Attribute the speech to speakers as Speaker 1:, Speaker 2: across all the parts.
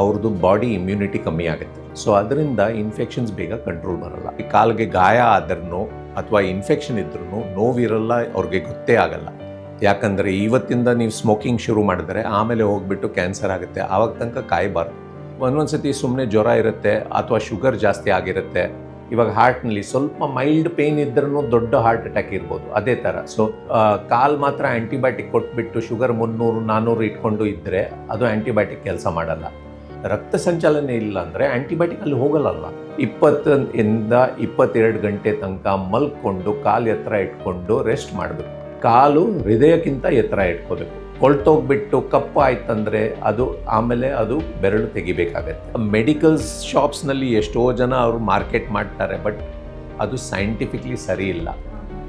Speaker 1: ಅವ್ರದ್ದು body immunity ಕಮ್ಮಿ ಆಗುತ್ತೆ. ಸೊ ಅದರಿಂದ ಇನ್ಫೆಕ್ಷನ್ಸ್ ಬೇಗ ಕಂಟ್ರೋಲ್ ಬರಲ್ಲ. ಈ ಕಾಲಿಗೆ ಗಾಯ ಆದ್ರೂ ಅಥವಾ ಇನ್ಫೆಕ್ಷನ್ ಇದ್ರೂ ನೋವಿರಲ್ಲ, ಅವ್ರಿಗೆ ಗೊತ್ತೇ ಆಗಲ್ಲ. ಯಾಕಂದರೆ ಇವತ್ತಿಂದ ನೀವು ಸ್ಮೋಕಿಂಗ್ ಶುರು ಮಾಡಿದ್ರೆ ಆಮೇಲೆ ಹೋಗ್ಬಿಟ್ಟು ಕ್ಯಾನ್ಸರ್ ಆಗುತ್ತೆ. ಆವಾಗ ತನಕ ಕಾಯಬಾರ್ದು. ಒಂದೊಂದು ಸತಿ ಸುಮ್ಮನೆ ಜ್ವರ ಇರುತ್ತೆ ಅಥವಾ ಶುಗರ್ ಜಾಸ್ತಿ ಆಗಿರುತ್ತೆ. ಇವಾಗ ಹಾರ್ಟ್ನಲ್ಲಿ ಸ್ವಲ್ಪ ಮೈಲ್ಡ್ ಪೇಯ್ನ್ ಇದ್ರೂ ದೊಡ್ಡ ಹಾರ್ಟ್ ಅಟ್ಯಾಕ್ ಇರ್ಬೋದು. ಅದೇ ಥರ. ಸೊ ಕಾಲ್ ಮಾತ್ರ ಆ್ಯಂಟಿಬಯೋಟಿಕ್ ಕೊಟ್ಬಿಟ್ಟು ಶುಗರ್ ಮುನ್ನೂರು ನಾನ್ನೂರು ಇಟ್ಕೊಂಡು ಇದ್ದರೆ ಅದು ಆ್ಯಂಟಿಬಯೋಟಿಕ್ ಕೆಲಸ ಮಾಡಲ್ಲ. ರಕ್ತ ಸಂಚಲನೆ ಇಲ್ಲ ಅಂದರೆ ಆ್ಯಂಟಿಬಯೋಟಿಕ್ ಅಲ್ಲಿ ಹೋಗಲ್ಲ ಇಪ್ಪತ್ತಿಂದ ಇಪ್ಪತ್ತೆರಡು ಗಂಟೆ ತನಕ ಮಲ್ಕೊಂಡು ಕಾಲು ಎತ್ತರ ಇಟ್ಕೊಂಡು ರೆಸ್ಟ್ ಮಾಡಬೇಕು. ಕಾಲು ಹೃದಯಕ್ಕಿಂತ ಎತ್ತರ ಇಟ್ಕೋಬೇಕು. ಕೊಳ್ತೋಗ್ಬಿಟ್ಟು ಕಪ್ಪು ಆಯ್ತಂದ್ರೆ ಅದು ಆಮೇಲೆ ಅದು ಬೆರಳು ತೆಗಿಬೇಕಾಗತ್ತೆ. ಮೆಡಿಕಲ್ಸ್ ಶಾಪ್ಸ್ನಲ್ಲಿ ಎಷ್ಟೋ ಜನ ಅವರು ಮಾರ್ಕೆಟ್ ಮಾಡ್ತಾರೆ ಬಟ್ ಅದು ಸೈಂಟಿಫಿಕ್ಲಿ ಸರಿ ಇಲ್ಲ.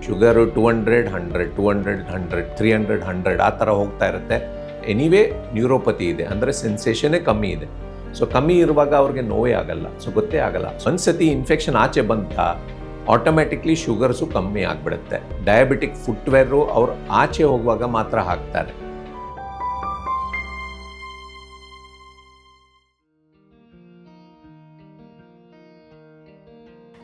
Speaker 1: Sugar two hundred hundred two hundred hundred three hundred hundred ಆ ಥರ ಹೋಗ್ತಾ ಇರುತ್ತೆ. ಎನಿವೇ ನ್ಯೂರೋಪತಿ ಇದೆ. ಅಂದರೆ ಸೆನ್ಸೇಷನೇ ಕಮ್ಮಿ ಇದೆ. ಸೊ ಕಮ್ಮಿ ಇರುವಾಗ ಅವ್ರಿಗೆ ನೋವೇ ಆಗಲ್ಲ. ಸೊ ಗೊತ್ತೇ ಆಗಲ್ಲ. ಒಂದ್ಸತಿ ಇನ್ಫೆಕ್ಷನ್ ಆಚೆ ಬಂದ ಆಟೋಮ್ಯಾಟಿಕ್ಲಿ ಶುಗರ್ಸು ಕಮ್ಮಿ ಆಗಿಬಿಡುತ್ತೆ. ಡಯಾಬಿಟಿಕ್ ಫುಟ್ವೇರು ಅವ್ರು ಆಚೆ ಹೋಗುವಾಗ ಮಾತ್ರ ಹಾಕ್ತಾರೆ.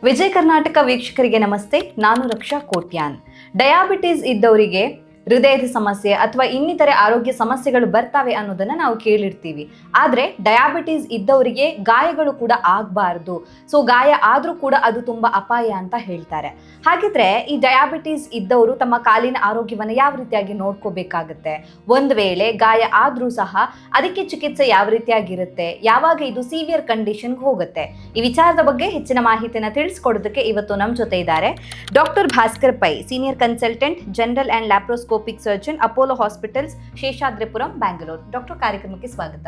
Speaker 2: ವಿಜಯ ಕರ್ನಾಟಕ ವೀಕ್ಷಕರಿಗೆ ನಮಸ್ತೆ. ನಾನು ರಕ್ಷಾ ಕೋಟ್ಯಾನ್. ಡಯಾಬಿಟೀಸ್ ಇದ್ದವರಿಗೆ ಹೃದಯದ ಸಮಸ್ಯೆ ಅಥವಾ ಇನ್ನಿತರೆ ಆರೋಗ್ಯ ಸಮಸ್ಯೆಗಳು ಬರ್ತವೆ ಅನ್ನೋದನ್ನ ನಾವು ಕೇಳಿರ್ತೀವಿ. ಆದ್ರೆ ಡಯಾಬಿಟೀಸ್ ಇದ್ದವರಿಗೆ ಗಾಯಗಳು ಕೂಡ ಆಗಬಾರ್ದು. ಸೊ ಗಾಯ ಆದರೂ ಕೂಡ ಅದು ತುಂಬಾ ಅಪಾಯ ಅಂತ ಹೇಳ್ತಾರೆ. ಹಾಗಿದ್ರೆ ಈ ಡಯಾಬಿಟೀಸ್ ಇದ್ದವರು ತಮ್ಮ ಕಾಲಿನ ಆರೋಗ್ಯವನ್ನು ಯಾವ ರೀತಿಯಾಗಿ ನೋಡ್ಕೋಬೇಕಾಗತ್ತೆ? ಒಂದ್ ವೇಳೆ ಗಾಯ ಆದ್ರೂ ಸಹ ಅದಕ್ಕೆ ಚಿಕಿತ್ಸೆ ಯಾವ ರೀತಿಯಾಗಿರುತ್ತೆ? ಯಾವಾಗ ಇದು ಸಿವಿಯರ್ ಕಂಡೀಷನ್ಗೆ ಹೋಗುತ್ತೆ? ಈ ವಿಚಾರದ ಬಗ್ಗೆ ಹೆಚ್ಚಿನ ಮಾಹಿತಿನ ತಿಳಿಸ್ಕೊಡೋದಕ್ಕೆ ಇವತ್ತು ನಮ್ಮ ಜೊತೆ ಇದ್ದಾರೆ. Doctor Bhaskar Pai senior consultant general and laparoscopic surgeon Apollo hospitals Seshadripuram Bangalore doctor ಕಾರ್ಯಕ್ರಮಕ್ಕೆ ಸ್ವಾಗತ.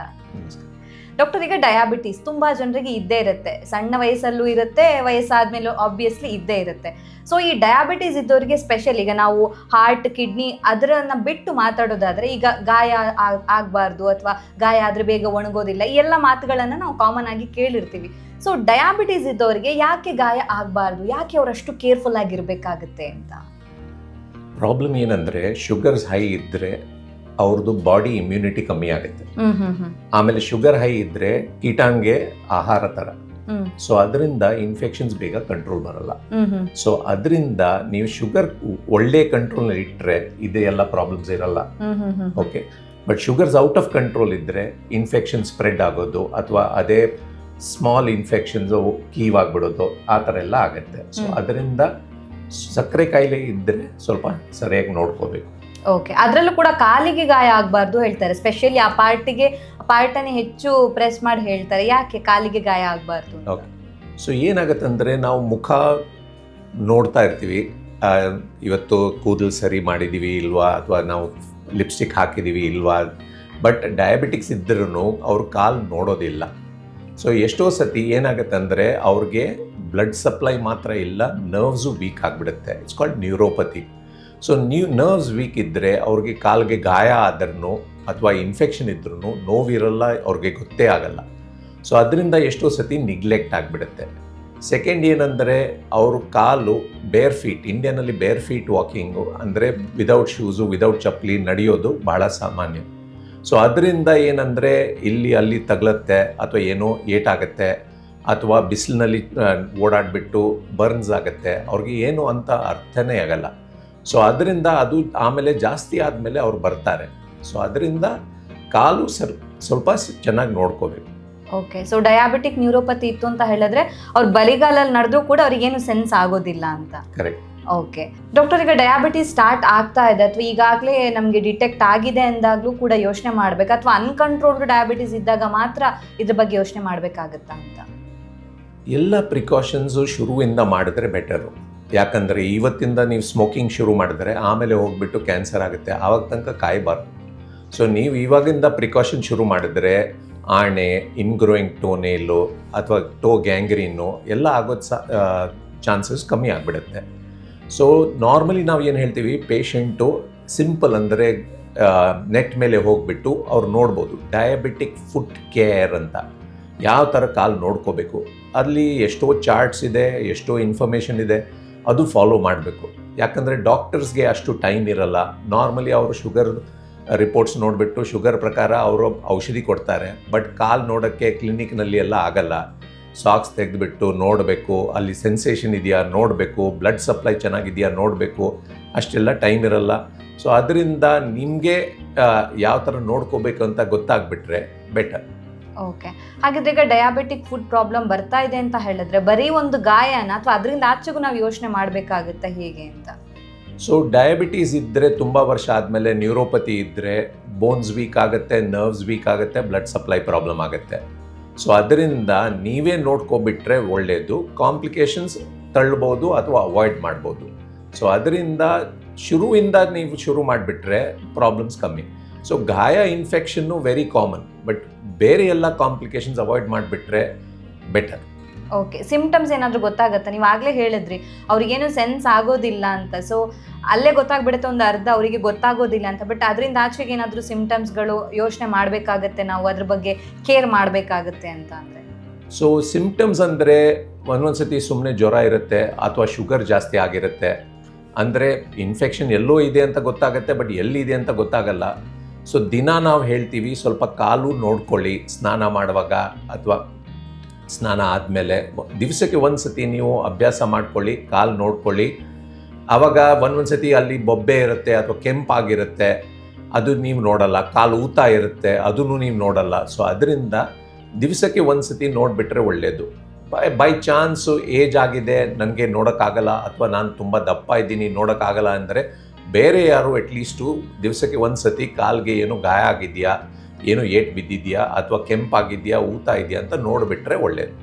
Speaker 2: ಡಾಕ್ಟರ್ ಈಗ ಡಯಾಬಿಟೀಸ್ ತುಂಬಾ ಜನರಿಗೆ ಇದ್ದೇ ಇರುತ್ತೆ. ಸಣ್ಣ ವಯಸ್ಸಲ್ಲೂ ಇರುತ್ತೆ ವಯಸ್ಸಾದ್ಮೇಲೂ ಆಬ್ವಿಯಸ್ಲಿ ಇದ್ದೇ ಇರುತ್ತೆ. ಸೊ ಈ ಡಯಾಬಿಟೀಸ್ ಇದ್ದವರಿಗೆ ಸ್ಪೆಷಲ್ ಈಗ ನಾವು ಹಾರ್ಟ್ ಕಿಡ್ನಿ ಅದರನ್ನ ಬಿಟ್ಟು ಮಾತಾಡೋದಾದ್ರೆ ಈಗ ಗಾಯ ಆಗ್ಬಾರ್ದು ಅಥವಾ ಗಾಯ ಆದ್ರೆ ಬೇಗ ಒಣಗೋದಿಲ್ಲ. ಈ ಎಲ್ಲ ಮಾತುಗಳನ್ನ ನಾವು ಕಾಮನ್ ಆಗಿ ಕೇಳಿರ್ತೀವಿ. ಸೊ ಡಯಾಬಿಟೀಸ್ ಇದ್ದವರಿಗೆ ಯಾಕೆ ಗಾಯ ಆಗಬಾರ್ದು? ಯಾಕೆ ಅವರಷ್ಟು ಕೇರ್ಫುಲ್ ಆಗಿರ್ಬೇಕಾಗುತ್ತೆ ಅಂತ?
Speaker 1: ಪ್ರಾಬ್ಲಮ್ ಏನಂದರೆ ಶುಗರ್ಸ್ ಹೈ ಇದ್ದರೆ ಅವ್ರದ್ದು ಬಾಡಿ ಇಮ್ಯುನಿಟಿ ಕಮ್ಮಿ ಆಗುತ್ತೆ. ಆಮೇಲೆ ಶುಗರ್ ಹೈ ಇದ್ದರೆ ಕೀಟಾಂಗೆ ಆಹಾರ ಥರ ಸೊ ಅದರಿಂದ ಇನ್ಫೆಕ್ಷನ್ಸ್ ಬೇಗ ಕಂಟ್ರೋಲ್ ಬರಲ್ಲ. ಸೊ ಅದರಿಂದ ನೀವು ಶುಗರ್ ಒಳ್ಳೆ ಕಂಟ್ರೋಲ್ನಲ್ಲಿ ಇಟ್ಟರೆ ಇದೇ ಎಲ್ಲ ಪ್ರಾಬ್ಲಮ್ಸ್ ಇರಲ್ಲ. Okay but sugars out of control ಇದ್ದರೆ ಇನ್ಫೆಕ್ಷನ್ ಸ್ಪ್ರೆಡ್ ಆಗೋದು ಅಥವಾ ಅದೇ ಸ್ಮಾಲ್ ಇನ್ಫೆಕ್ಷನ್ಸು ಕೀವ್ ಆಗಿಬಿಡೋದು ಆ ಥರ ಎಲ್ಲ ಆಗುತ್ತೆ. ಸೊ ಅದರಿಂದ ಸಕ್ಕರೆ ಕಾಯಿಲೆ ಇದ್ದರೆ ಸ್ವಲ್ಪ ಸರಿಯಾಗಿ ನೋಡ್ಕೋಬೇಕು.
Speaker 2: ಓಕೆ ಅದರಲ್ಲೂ ಕೂಡ ಕಾಲಿಗೆ ಗಾಯ ಆಗಬಾರ್ದು ಹೇಳ್ತಾರೆ. ಸ್ಪೆಷಲಿ ಆ ಪಾರ್ಟಿಗೆ ಪಾರ್ಟನೇ ಹೆಚ್ಚು ಪ್ರೆಸ್ ಮಾಡಿ ಹೇಳ್ತಾರೆ. ಯಾಕೆ ಕಾಲಿಗೆ ಗಾಯ ಆಗಬಾರ್ದು
Speaker 1: ಓಕೆ ಸೊ ಏನಾಗತ್ತಂದರೆ ನಾವು ಮುಖ ನೋಡ್ತಾ ಇರ್ತೀವಿ. ಇವತ್ತು ಕೂದಲು ಸರಿ ಮಾಡಿದ್ದೀವಿ ಇಲ್ವಾ? ಅಥವಾ ನಾವು ಲಿಪ್ಸ್ಟಿಕ್ ಹಾಕಿದ್ದೀವಿ ಇಲ್ವಾ? ಬಟ್ ಡಯಾಬಿಟಿಕ್ಸ್ ಇದ್ರೂ ಅವ್ರ ಕಾಲು ನೋಡೋದಿಲ್ಲ. ಸೊ ಎಷ್ಟೋ ಸತಿ ಏನಾಗುತ್ತೆ ಏನಾಗತ್ತಂದರೆ ಅವ್ರಿಗೆ ಬ್ಲಡ್ ಸಪ್ಲೈ ಮಾತ್ರ ಇಲ್ಲ ನರ್ವ್ಸು ವೀಕ್ ಆಗಿಬಿಡುತ್ತೆ. It's called neuropathy so new nerves weak ಇದ್ದರೆ ಅವ್ರಿಗೆ ಕಾಲಿಗೆ ಗಾಯ ಆದ್ರೂ ಅಥವಾ ಇನ್ಫೆಕ್ಷನ್ ಇದ್ರೂ ನೋವಿರಲ್ಲ, ಅವ್ರಿಗೆ ಗೊತ್ತೇ ಆಗಲ್ಲ. ಸೊ ಅದರಿಂದ ಎಷ್ಟೋ ಸತಿ ನಿಗ್ಲೆಕ್ಟ್ ಆಗಿಬಿಡುತ್ತೆ. ಸೆಕೆಂಡ್ ಏನಂದರೆ, ಅವ್ರ ಕಾಲು ಬೇರ್ ಫೀಟ್ ಇಂಡಿಯಾನಲ್ಲಿ ಬೇರ್ ಫೀಟ್ ವಾಕಿಂಗು ಅಂದರೆ ವಿದೌಟ್ ಶೂಸು ವಿದೌಟ್ ಚಪ್ಪಲಿ ನಡೆಯೋದು ಬಹಳ ಸಾಮಾನ್ಯ. ಸೊ ಅದರಿಂದ ಏನಂದರೆ, ಇಲ್ಲಿ ಅಲ್ಲಿ ತಗಲತ್ತೆ ಅಥವಾ ಏನೋ ಏಟಾಗತ್ತೆ ಅಥವಾ ಬಿಸಿಲಿನಲ್ಲಿ ಓಡಾಡಿಬಿಟ್ಟು ಬರ್ನ್ಸ್ ಆಗುತ್ತೆ ಅವ್ರಿಗೆ ಏನು ಅಂತ ಅರ್ಥನೇ ಆಗಲ್ಲ. ಸೊ ಅದರಿಂದ ಅದು ಆಮೇಲೆ ಜಾಸ್ತಿ ಆದಮೇಲೆ ಅವ್ರು ಬರ್ತಾರೆ. ಸೊ ಅದರಿಂದ ಕಾಲು ಸರ್ ಸ್ವಲ್ಪ ಚೆನ್ನಾಗಿ ನೋಡ್ಕೋಬೇಕು.
Speaker 2: ಓಕೆ ಸೊ ಡಯಾಬಿಟಿಕ್ ನ್ಯೂರೋಪತಿ ಇತ್ತು ಅಂತ ಹೇಳಿದ್ರೆ ಅವ್ರು ಬಲಿಗಾಲಲ್ಲಿ ನಡೆದ್ರೂ ಕೂಡ ಅವ್ರಿಗೇನು ಸೆನ್ಸ್ ಆಗೋದಿಲ್ಲ ಅಂತ.
Speaker 1: ಕರೆಕ್ಟ್.
Speaker 2: ಓಕೆ ಡಾಕ್ಟರ್ ಈಗ ಡಯಾಬಿಟೀಸ್ ಸ್ಟಾರ್ಟ್ ಆಗ್ತಾ ಇದೆ ಅಥವಾ ಈಗಾಗಲೇ ನಮಗೆ ಡಿಟೆಕ್ಟ್ ಆಗಿದೆ ಅಂದಾಗಲೂ ಕೂಡ ಯೋಚನೆ ಮಾಡಬೇಕು ಅಥವಾ ಅನ್ಕಂಟ್ರೋಲ್ಡ್ ಡಯಾಬಿಟೀಸ್ ಇದ್ದಾಗ ಮಾತ್ರ ಇದ್ರ ಬಗ್ಗೆ ಯೋಚನೆ ಮಾಡಬೇಕಾಗತ್ತಾ ಅಂತ?
Speaker 1: ಎಲ್ಲ ಪ್ರಿಕಾಷನ್ಸು ಶುರುವಿಂದ ಮಾಡಿದ್ರೆ ಬೆಟರು ಯಾಕಂದರೆ ಇವತ್ತಿಂದ ನೀವು ಸ್ಮೋಕಿಂಗ್ ಶುರು ಮಾಡಿದ್ರೆ ಆಮೇಲೆ ಹೋಗ್ಬಿಟ್ಟು ಕ್ಯಾನ್ಸರ್ ಆಗುತ್ತೆ, ಆವಾಗ ತನಕ ಕಾಯಬಾರ್ದು. ಸೊ ನೀವು ಇವಾಗಿಂದ ಪ್ರಿಕಾಷನ್ ಶುರು ಮಾಡಿದ್ರೆ ಆಣೆ ಇನ್ಗ್ರೋಯಿಂಗ್ ಟೋನೇಲು ಅಥವಾ ಟೋ ಗ್ಯಾಂಗ್ರೀನು ಎಲ್ಲ ಆಗೋದು ಸಹ ಚಾನ್ಸಸ್ ಕಮ್ಮಿ ಆಗಿಬಿಡುತ್ತೆ. ಸೊ ನಾರ್ಮಲಿ ನಾವು ಏನು ಹೇಳ್ತೀವಿ ಪೇಷಂಟು ಸಿಂಪಲ್ ಅಂದರೆ ನೆಟ್ ಮೇಲೆ ಹೋಗ್ಬಿಟ್ಟು ಅವ್ರು ನೋಡ್ಬೋದು ಡಯಾಬಿಟಿಕ್ ಫುಡ್ ಕೇರ್ ಅಂತ. ಯಾವ ಥರ ಕಾಲು ನೋಡ್ಕೋಬೇಕು? ಅಲ್ಲಿ ಎಷ್ಟೋ ಚಾರ್ಟ್ಸ್ ಇದೆ, ಎಷ್ಟೋ ಇನ್ಫಾರ್ಮೇಷನ್ ಇದೆ, ಅದು ಫಾಲೋ ಮಾಡಬೇಕು. ಯಾಕಂದರೆ ಡಾಕ್ಟರ್ಸ್ಗೆ ಅಷ್ಟು ಟೈಮ್ ಇರಲ್ಲ. ನಾರ್ಮಲಿ ಅವರು ಶುಗರ್ ರಿಪೋರ್ಟ್ಸ್ ನೋಡಿಬಿಟ್ಟು ಶುಗರ್ ಪ್ರಕಾರ ಅವರು ಔಷಧಿ ಕೊಡ್ತಾರೆ. ಬಟ್ ಕಾಲು ನೋಡೋಕ್ಕೆ ಕ್ಲಿನಿಕ್ನಲ್ಲಿ ಎಲ್ಲ ಆಗಲ್ಲ. ಸಾಕ್ಸ್ ತೆಗೆದುಬಿಟ್ಟು ನೋಡಬೇಕು, ಅಲ್ಲಿ ಸೆನ್ಸೇಷನ್ ಇದೆಯಾ ನೋಡಬೇಕು ಬ್ಲಡ್ ಸಪ್ಲೈ ಚೆನ್ನಾಗಿದೆಯಾ ನೋಡಬೇಕು, ಅಷ್ಟೆಲ್ಲ ಟೈಮ್ ಇರಲ್ಲ. ಸೊ ಅದರಿಂದ ನಿಮಗೆ ಯಾವ ಥರ ನೋಡ್ಕೋಬೇಕು ಅಂತ ಗೊತ್ತಾಗ್ಬಿಟ್ರೆ ಬೆಟರ್
Speaker 2: ಓಕೆ ಹಾಗಿದ್ರೆ ಈಗ ಡಯಾಬಿಟಿಕ್ ಫುಡ್ ಪ್ರಾಬ್ಲಮ್ ಬರ್ತಾ ಇದೆ ಅಂತ ಹೇಳಿದ್ರೆ ಬರೀ ಒಂದು ಗಾಯನ ಅಥವಾ ಅದರಿಂದ ಆಚೆಗೂ ನಾವು ಯೋಚನೆ ಮಾಡಬೇಕಾಗುತ್ತೆ ಹೇಗೆ ಅಂತ?
Speaker 1: ಸೊ ಡಯಾಬಿಟೀಸ್ ಇದ್ದರೆ ತುಂಬ ವರ್ಷ ಆದಮೇಲೆ ನ್ಯೂರೋಪತಿ ಇದ್ದರೆ ಬೋನ್ಸ್ ವೀಕ್ ಆಗುತ್ತೆ ನರ್ವ್ಸ್ ವೀಕ್ ಆಗುತ್ತೆ ಬ್ಲಡ್ ಸಪ್ಲೈ ಪ್ರಾಬ್ಲಮ್ ಆಗುತ್ತೆ. ಸೊ ಅದರಿಂದ ನೀವೇ ನೋಡ್ಕೊಬಿಟ್ರೆ ಒಳ್ಳೆಯದು ಕಾಂಪ್ಲಿಕೇಶನ್ಸ್ ತಳ್ಬೋದು ಅಥವಾ ಅವಾಯ್ಡ್ ಮಾಡ್ಬೋದು. ಸೊ ಅದರಿಂದ ಶುರುವಿಂದ ನೀವು ಶುರು ಮಾಡಿಬಿಟ್ರೆ ಪ್ರಾಬ್ಲಮ್ಸ್ ಕಮ್ಮಿ. ಸೊ ಗಾಯ ಇನ್ಫೆಕ್ಷನ್ನು ವೆರಿ ಕಾಮನ್ ಬಟ್ ಬೇರೆ ಎಲ್ಲ ಕಾಂಪ್ಲಿಕೇಶನ್ಸ್ ಅವಾಯ್ಡ್ ಮಾಡಿಬಿಟ್ರೆ ಬೆಟರ್
Speaker 2: ಓಕೆ ಸಿಂಪ್ಟಮ್ಸ್ ಏನಾದರೂ ಗೊತ್ತಾಗುತ್ತೆ? ನೀವು ಆಗಲೇ ಹೇಳಿದ್ರಿ ಅವ್ರಿಗೇನು ಸೆನ್ಸ್ ಆಗೋದಿಲ್ಲ ಅಂತ. ಸೊ ಅಲ್ಲೇ ಗೊತ್ತಾಗ್ಬಿಡುತ್ತೆ ಒಂದು ಅರ್ಧ ಅವರಿಗೆ ಗೊತ್ತಾಗೋದಿಲ್ಲ ಅಂತ. ಬಟ್ ಅದರಿಂದ ಆಚೆಗೆ ಏನಾದರೂ ಸಿಂಪ್ಟಮ್ಸ್ಗಳು ಯೋಚನೆ ಮಾಡಬೇಕಾಗತ್ತೆ ನಾವು ಅದ್ರ ಬಗ್ಗೆ ಕೇರ್ ಮಾಡಬೇಕಾಗತ್ತೆ ಅಂತ ಅಂದರೆ?
Speaker 1: ಸೊ ಸಿಂಪ್ಟಮ್ಸ್ ಅಂದರೆ ಒಂದೊಂದು ಸತಿ ಸುಮ್ಮನೆ ಜ್ವರ ಇರುತ್ತೆ ಅಥವಾ ಶುಗರ್ ಜಾಸ್ತಿ ಆಗಿರುತ್ತೆ. ಅಂದರೆ ಇನ್ಫೆಕ್ಷನ್ ಎಲ್ಲೋ ಇದೆ ಅಂತ ಗೊತ್ತಾಗುತ್ತೆ ಬಟ್ ಎಲ್ಲಿದೆ ಅಂತ ಗೊತ್ತಾಗಲ್ಲ. ಸೊ ದಿನ ನಾವು ಹೇಳ್ತೀವಿ, ಸ್ವಲ್ಪ ಕಾಲು ನೋಡ್ಕೊಳ್ಳಿ, ಸ್ನಾನ ಮಾಡುವಾಗ ಅಥವಾ ಸ್ನಾನ ಆದಮೇಲೆ ದಿವಸಕ್ಕೆ ಒಂದು ಸತಿ ನೀವು ಅಭ್ಯಾಸ ಮಾಡ್ಕೊಳ್ಳಿ, ಕಾಲು ನೋಡ್ಕೊಳ್ಳಿ. ಆವಾಗ ಒಂದೊಂದು ಸತಿ ಅಲ್ಲಿ ಬೊಬ್ಬೆ ಇರುತ್ತೆ ಅಥವಾ ಕೆಂಪಾಗಿರುತ್ತೆ, ಅದು ನೀವು ನೋಡಲ್ಲ, ಕಾಲು ಊತ ಇರುತ್ತೆ ಅದನ್ನು ನೀವು ನೋಡಲ್ಲ. ಸೊ ಅದರಿಂದ ದಿವಸಕ್ಕೆ ಒಂದು ಸತಿ ನೋಡಿಬಿಟ್ರೆ ಒಳ್ಳೆಯದು ಬೈ ಬೈ ಚಾನ್ಸು ಏಜ್ ಆಗಿದೆ, ನನಗೆ ನೋಡೋಕ್ಕಾಗಲ್ಲ ಅಥವಾ ನಾನು ತುಂಬ ದಪ್ಪ ಇದ್ದೀನಿ, ನೋಡೋಕ್ಕಾಗಲ್ಲ ಅಂದರೆ ಬೇರೆ ಯಾರು ಅಟ್ಲೀಸ್ಟು ದಿವಸಕ್ಕೆ ಒಂದು ಸತಿ ಕಾಲ್ಗೆ ಏನು ಗಾಯ ಆಗಿದೆಯಾ? ಏನು ಏಟ್ ಬಿದ್ದಿದೆಯಾ? ಅಥವಾ ಕೆಂಪಾಗಿದೆಯಾ ಊತ ಇದೆಯಾ ಅಂತ ನೋಡಿಬಿಟ್ರೆ ಒಳ್ಳೆಯದು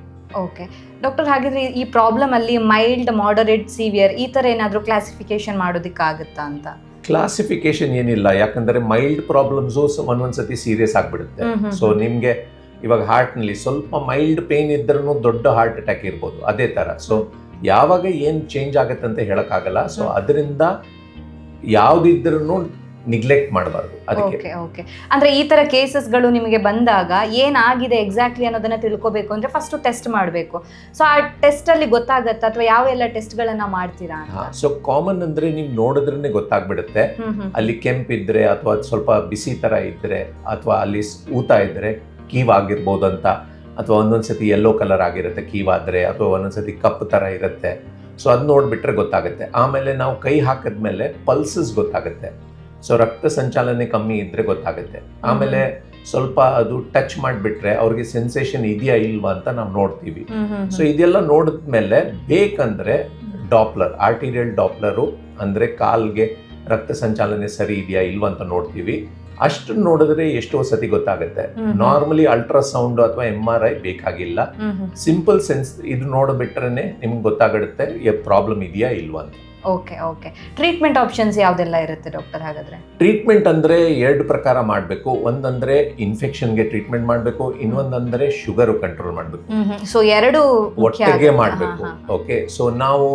Speaker 2: ಓಕೆ ಡಾಕ್ಟರ್ ಹಾಗಿದ್ರೆ ಈ ಪ್ರಾಬ್ಲಮ್ ಅಲ್ಲಿ ಮೈಲ್ಡ್ ಮಾಡರೇಟ್ ಸಿವಿಯರ್ ಈ ಥರ ಏನಾದರೂ ಕ್ಲಾಸಿಫಿಕೇಶನ್ ಮಾಡೋದಕ್ಕಾಗುತ್ತಾ ಅಂತ?
Speaker 1: ಕ್ಲಾಸಿಫಿಕೇಶನ್ ಏನಿಲ್ಲ. ಯಾಕಂದರೆ ಮೈಲ್ಡ್ ಪ್ರಾಬ್ಲಮ್ಸು ಒಂದೊಂದು ಸತಿ ಸೀರಿಯಸ್ ಆಗಿಬಿಡುತ್ತೆ. ಸೊ ನಿಮಗೆ ಇವಾಗ ಹಾರ್ಟ್ನಲ್ಲಿ ಸ್ವಲ್ಪ ಮೈಲ್ಡ್ ಪೇನ್ ಇದ್ರೂ ದೊಡ್ಡ ಹಾರ್ಟ್ ಅಟ್ಯಾಕ್ ಇರ್ಬೋದು. ಅದೇ ಥರ ಸೊ ಯಾವಾಗ ಏನು ಚೇಂಜ್ ಆಗುತ್ತೆ ಅಂತ ಹೇಳೋಕ್ಕಾಗಲ್ಲ ಸೊ ಅದರಿಂದ ಯಾವುದಿದ್ರೂ ನಿಗ್ಲೆಕ್ಟ್ ಮಾಡಬಾರ್ದು. ಅದಕ್ಕೆ.
Speaker 2: ಓಕೆ ಅಂದ್ರೆ ಈ ತರ ಕೇಸಸ್ಗಳು ನಿಮಗೆ ಬಂದಾಗ ಏನಾಗಿದೆ ಎಕ್ಸಾಕ್ಟ್ಲಿ ಅನ್ನೋದನ್ನ ತಿಳ್ಕೊಬೇಕು ಅಂದ್ರೆ ಫಸ್ಟ್ ಟೆಸ್ಟ್ ಮಾಡಬೇಕು. ಸೊ ಆ ಟೆಸ್ಟ್ ಅಲ್ಲಿ ಗೊತ್ತಾಗತ್ತಾ ಅಥವಾ ಯಾವ ಎಲ್ಲ ಟೆಸ್ಟ್ಗಳನ್ನ ಮಾಡ್ತೀರಾ
Speaker 1: ಸೊ ಕಾಮನ್ ಅಂದ್ರೆ ನೀವು ನೋಡಿದ್ರೆ ಗೊತ್ತಾಗ್ಬಿಡುತ್ತೆ.
Speaker 2: ಅಲ್ಲಿ ಕೆಂಪ್
Speaker 1: ಇದ್ರೆ ಕೆಂಪಿದ್ರೆ ಅಥವಾ ಸ್ವಲ್ಪ ಬಿಸಿ ತರ ಇದ್ರೆ ಅಥವಾ ಅಲ್ಲಿ ಊತ ಇದ್ರೆ ಕೀವಾಗಿರ್ಬೋದು ಅಂತ ಅಥವಾ ಒಂದೊಂದ್ಸತಿ ಯೆಲ್ಲೋ ಕಲರ್ ಆಗಿರುತ್ತೆ ಆದ್ರೆ ಅಥವಾ ಒಂದೊಂದ್ಸತಿ ಕಪ್ ತರ ಇರುತ್ತೆ. ಸೊ ಅದು ನೋಡಿಬಿಟ್ರೆ ಗೊತ್ತಾಗುತ್ತೆ. ಆಮೇಲೆ ನಾವು ಕೈ ಹಾಕಿದ್ಮೇಲೆ ಪಲ್ಸಸ್ ಗೊತ್ತಾಗುತ್ತೆ. ಸೊ ರಕ್ತ ಸಂಚಾಲನೆ ಕಮ್ಮಿ ಇದ್ದರೆ ಗೊತ್ತಾಗುತ್ತೆ. ಆಮೇಲೆ ಸ್ವಲ್ಪ ಅದು ಟಚ್ ಮಾಡಿಬಿಟ್ರೆ ಅವ್ರಿಗೆ ಸೆನ್ಸೇಷನ್ ಇದೆಯಾ ಇಲ್ವಾ ಅಂತ ನಾವು ನೋಡ್ತೀವಿ. ಸೊ ಇದೆಲ್ಲ ನೋಡಿದ್ಮೇಲೆ ಬೇಕಂದ್ರೆ ಡಾಪ್ಲರ್ ಆರ್ಟಿರಿಯಲ್ ಡಾಪ್ಲರು ಅಂದರೆ ಕಾಲ್ಗೆ ರಕ್ತ ಸಂಚಾಲನೆ ಸರಿ ಇದೆಯಾ ಇಲ್ವಾ ಅಂತ ನೋಡ್ತೀವಿ. ಅಷ್ಟು ನೋಡಿದ್ರೆ ಎಷ್ಟೋ ಸತಿ ಗೊತ್ತಾಗುತ್ತೆ. ನಾರ್ಮಲಿ ಅಲ್ಟ್ರಾಸೌಂಡ್ ಅಥವಾ ಎಂ ಆರ್ ಐ ಬೇಕಾಗಿಲ್ಲ. ಸಿಂಪಲ್ ಸೆನ್ಸ್ ಇದು ನೋಡಿಬಿಟ್ರೆ ನಿಮ್ಗೆ ಗೊತ್ತಾಗುತ್ತೆ ಪ್ರಾಬ್ಲಮ್ ಇದೆಯಾ ಇಲ್ವಾ ಅಂತ.
Speaker 2: ಓಕೆ ಓಕೆ ಟ್ರೀಟ್ಮೆಂಟ್ ಆಪ್ಷನ್ಸ್ ಯಾವುದೆಲ್ಲ ಇರುತ್ತೆ ಡಾಕ್ಟರ್ ಹಾಗಾದ್ರೆ?
Speaker 1: ಟ್ರೀಟ್ಮೆಂಟ್ ಅಂದರೆ ಎರಡು ಪ್ರಕಾರ ಮಾಡಬೇಕು. ಒಂದಂದ್ರೆ ಇನ್ಫೆಕ್ಷನ್ಗೆ ಟ್ರೀಟ್ಮೆಂಟ್ ಮಾಡಬೇಕು. ಇನ್ನೊಂದಂದ್ರೆ ಶುಗರ್ ಕಂಟ್ರೋಲ್ ಮಾಡಬೇಕು.
Speaker 2: ಸೊ ಎರಡು
Speaker 1: ಒಟ್ಟಿಗೆ ಮಾಡಬೇಕು. ಓಕೆ ಸೊ ನಾವು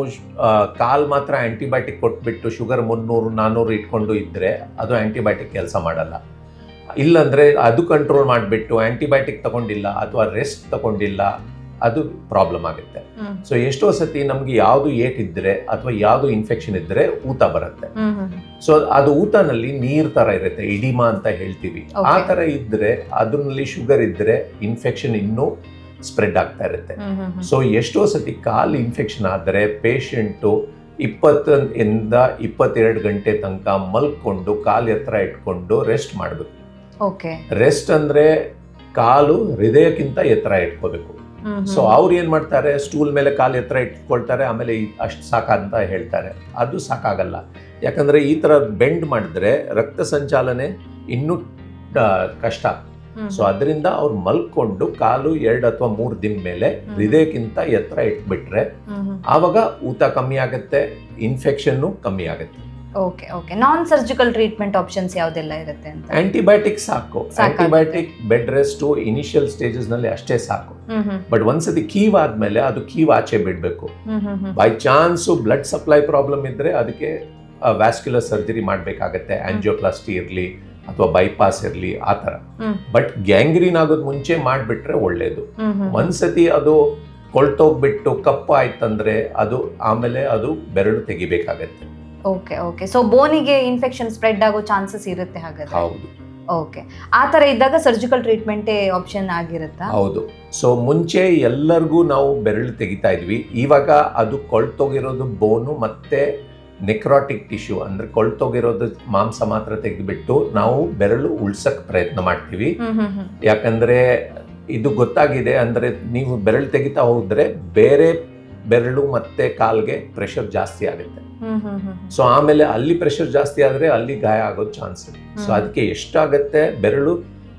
Speaker 1: ಕಾಲ್ ಮಾತ್ರ ಆಂಟಿಬಯೋಟಿಕ್ ಕೊಟ್ಬಿಟ್ಟು ಶುಗರ್ ಮುನ್ನೂರು ನಾನ್ನೂರು ಇಟ್ಕೊಂಡು ಇದ್ದರೆ ಅದು ಆಂಟಿಬಯೋಟಿಕ್ ಕೆಲಸ ಮಾಡಲ್ಲ. ಇಲ್ಲಂದ್ರೆ ಅದು ಕಂಟ್ರೋಲ್ ಮಾಡಿಬಿಟ್ಟು ಆ್ಯಂಟಿಬಯೋಟಿಕ್ ತಗೊಂಡಿಲ್ಲ ಅಥವಾ ರೆಸ್ಟ್ ತಗೊಂಡಿಲ್ಲ. ಅದು ಪ್ರಾಬ್ಲಮ್ ಆಗುತ್ತೆ. ಸೊ ಎಷ್ಟೋ ಸತಿ ನಮ್ಗೆ ಯಾವುದು ಏಟ್ ಇದ್ರೆ ಅಥವಾ ಯಾವುದು ಇನ್ಫೆಕ್ಷನ್ ಇದ್ರೆ ಊತ ಬರುತ್ತೆ. ಸೊ ಅದು ಊತನಲ್ಲಿ ನೀರ್ ತರ ಇರುತ್ತೆ ಇಡಿಮಾ ಅಂತ ಹೇಳ್ತೀವಿ. ಆ. ತರ ಇದ್ರೆ ಅದರಲ್ಲಿ ಶುಗರ್ ಇದ್ರೆ ಇನ್ಫೆಕ್ಷನ್ ಇನ್ನೂ ಸ್ಪ್ರೆಡ್ ಆಗ್ತಾ ಇರುತ್ತೆ. ಸೊ ಎಷ್ಟೋ ಸತಿ ಕಾಲು ಇನ್ಫೆಕ್ಷನ್ ಆದರೆ ಪೇಷಂಟು ಇಪ್ಪತ್ತಿಂದ ಇಪ್ಪತ್ತೆರಡು ಗಂಟೆ ತನಕ ಮಲ್ಕೊಂಡು ಕಾಲು ಎತ್ತರ ಇಟ್ಕೊಂಡು ರೆಸ್ಟ್ ಮಾಡಬೇಕು. ರೆಸ್ಟ್ ಅಂದ್ರೆ ಕಾಲು ಹೃದಯಕ್ಕಿಂತ ಎತ್ತರ ಇಟ್ಕೋಬೇಕು. ಸೊ ಅವ್ರು ಏನು ಮಾಡ್ತಾರೆ? ಸ್ಟೂಲ್ ಮೇಲೆ ಕಾಲು ಎತ್ತರ ಇಟ್ಕೊಳ್ತಾರೆ ಆಮೇಲೆ ಅಷ್ಟು ಸಾಕಂತ ಹೇಳ್ತಾರೆ. ಅದು ಸಾಕಾಗಲ್ಲ. ಯಾಕಂದರೆ ಈ ಥರ ಬೆಂಡ್ ಮಾಡಿದ್ರೆ ರಕ್ತ ಸಂಚಾಲನೆ ಇನ್ನೂ ಕಷ್ಟ. ಸೊ ಅದರಿಂದ ಅವ್ರು ಮಲ್ಕೊಂಡು ಕಾಲು ಎರಡು ಅಥವಾ ಮೂರು ದಿನ ಮೇಲೆ ಹೃದಯಕ್ಕಿಂತ ಎತ್ತರ ಇಟ್ಬಿಟ್ರೆ ಆವಾಗ ಊತ ಕಮ್ಮಿ ಆಗುತ್ತೆ ಇನ್ಫೆಕ್ಷನ್ನು ಕಮ್ಮಿ ಆಗುತ್ತೆ.
Speaker 2: Okay okay non surgical treatment options ಯಾವ್ದೆಲ್ಲ ಇರುತ್ತೆ ಅಂತ?
Speaker 1: ಆಂಟಿಬಯೋಟಿಕ್ ಸಾಕು. ಆಂಟಿಬಯೋಟಿಕ್ ಬೆಡ್ ರೆಸ್ಟ್ ಇನಿಷಿಯಲ್ ಸ್ಟೇಜಸ್ನಲ್ಲಿ ಅಷ್ಟೇ ಸಾಕು. ಬಟ್ ಒಂದ್ಸತಿ ಕೀವ್ ಆದ್ಮೇಲೆ ಅದು ಕೀವ್ ಆಚೆ ಬಿಡಬೇಕು. By chance blood supply problem ಇದ್ರೆ ಅದಕ್ಕೆ ವ್ಯಾಸ್ಕ್ಯುಲರ್ ಸರ್ಜರಿ ಮಾಡಬೇಕಾಗತ್ತೆ. ಆಂಜಿಯೋಪ್ಲಾಸ್ಟಿ ಇರಲಿ ಅಥವಾ ಬೈಪಾಸ್ ಇರಲಿ ಆ ಥರ. ಬಟ್ ಗ್ಯಾಂಗ್ರೀನ್ ಆಗೋದು ಮುಂಚೆ ಮಾಡಿಬಿಟ್ರೆ
Speaker 2: ಒಳ್ಳೇದು.
Speaker 1: ಒಂದ್ಸತಿ ಅದು ಕೊಳ್ತೋಗ್ಬಿಟ್ಟು ಕಪ್ಪು ಆಯ್ತಂದ್ರೆ ಅದು ಆಮೇಲೆ ಅದು ಬೆರಳು ತೆಗಿಬೇಕಾಗತ್ತೆ.
Speaker 2: ಓಕೆ ಓಕೆ ಸೊ ಬೋನಿಗೆ ಇನ್ಫೆಕ್ಷನ್ ಸ್ಪ್ರೆಡ್ ಆಗೋ ಚಾನ್ಸಸ್ ಇರುತ್ತೆ ಹಾಗಾದ್ರೆ?
Speaker 1: ಹೌದು.
Speaker 2: ಓಕೆ ಆ ಥರ ಇದ್ದಾಗ ಸರ್ಜಿಕಲ್ ಟ್ರೀಟ್ಮೆಂಟೇ ಆಪ್ಷನ್ ಆಗಿರುತ್ತಾ?
Speaker 1: ಹೌದು. ಸೊ ಮುಂಚೆ ಎಲ್ಲರಿಗೂ ನಾವು ಬೆರಳು ತೆಗಿತಾ ಇದ್ವಿ. ಇವಾಗ ಅದು ಕೊಳ್ತೋಗಿರೋದು ಬೋನು ಮತ್ತೆ ನೆಕ್ರಾಟಿಕ್ ಟಿಶ್ಯೂ ಅಂದ್ರೆ ಕೊಳ್ತೋಗಿರೋದು ಮಾಂಸ ಮಾತ್ರ ತೆಗೆದುಬಿಟ್ಟು ನಾವು ಬೆರಳು ಉಳ್ಸಕ್ ಪ್ರಯತ್ನ ಮಾಡ್ತೀವಿ. ಯಾಕಂದ್ರೆ ಇದು ಗೊತ್ತಾಗಿದೆ ಅಂದ್ರೆ ನೀವು ಬೆರಳು ತೆಗಿತಾ ಹೋದ್ರೆ ಬೇರೆ ಬೆರಳು ಮತ್ತೆ ಕಾಲ್ಗೆ ಪ್ರೆಷರ್ ಜಾಸ್ತಿ ಆಗುತ್ತೆ. ಸೊ ಆಮೇಲೆ ಅಲ್ಲಿ ಪ್ರೆಷರ್ ಜಾಸ್ತಿ ಆದ್ರೆ ಅಲ್ಲಿ ಗಾಯ ಆಗೋ ಚಾನ್ಸ್ ಇದೆ ಸೊ. ಅದಕ್ಕೆ ಎಷ್ಟಾಗತ್ತೆ ಬೆರಳು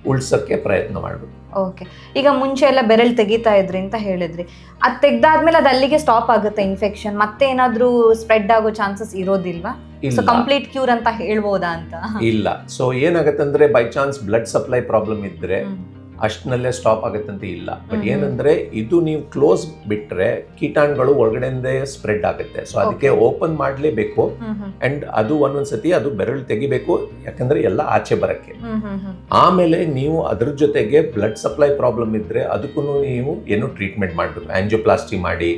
Speaker 1: ಉಳ್ಸಕ್ಕೆ ಪ್ರಯತ್ನ ಮಾಡಬೇಕು.
Speaker 2: ಓಕೆ ಈಗ ಮುಂಚೆ ಎಲ್ಲ ಬೆರಳು ತೆಗಿತಾ ಇದ್ರಿ ಅಂತ ಹೇಳಿದ್ರಿ. ಅದು ತೆಗ್ದಾದ್ಮೇಲೆ ಅದು ಅಲ್ಲಿಗೆ ಸ್ಟಾಪ್ ಆಗುತ್ತೆ ಇನ್ಫೆಕ್ಷನ್ ಮತ್ತೆ ಏನಾದರೂ ಸ್ಪ್ರೆಡ್ ಆಗೋ ಚಾನ್ಸಸ್ ಇರೋದಿಲ್ವಾ? ಸೊ ಕಂಪ್ಲೀಟ್ ಕ್ಯೂರ್ ಅಂತ ಹೇಳ್ಬೋದಾ ಅಂತ?
Speaker 1: ಇಲ್ಲ. So ಏನಾಗತ್ತಂದ್ರೆ by chance blood supply problem ಇದ್ರೆ. ಅಷ್ಟನಲ್ಲೇ ಸ್ಟಾಪ್ ಆಗುತ್ತೆ ಅಂತ ಇಲ್ಲ ಬಟ್ ಏನಂದ್ರೆ ಇದು ನೀವು ಕ್ಲೋಸ್ ಬಿಟ್ರೆ ಕೀಟಾಣುಗಳು ಒಳಗಡೆಯಿಂದೇ ಸ್ಪ್ರೆಡ್ ಆಗುತ್ತೆ. ಸೊ ಅದಕ್ಕೆ ಓಪನ್ ಮಾಡಲೇಬೇಕು. ಅಂಡ್ ಅದು ಒಂದೊಂದ್ಸತಿ ಅದು ಬೆರಳು ತೆಗಿಬೇಕು. ಯಾಕಂದ್ರೆ ಎಲ್ಲ ಆಚೆ ಬರಕ್ಕೆ. ಆಮೇಲೆ ನೀವು ಅದ್ರ ಜೊತೆಗೆ ಬ್ಲಡ್ ಸಪ್ಲೈ ಪ್ರಾಬ್ಲಮ್ ಇದ್ರೆ ಅದಕ್ಕೂ ನೀವು ಏನು ಟ್ರೀಟ್ಮೆಂಟ್ ಮಾಡಬೇಕು ಆಂಜಿಯೋಪ್ಲಾಸ್ಟಿ ಮಾಡಿ.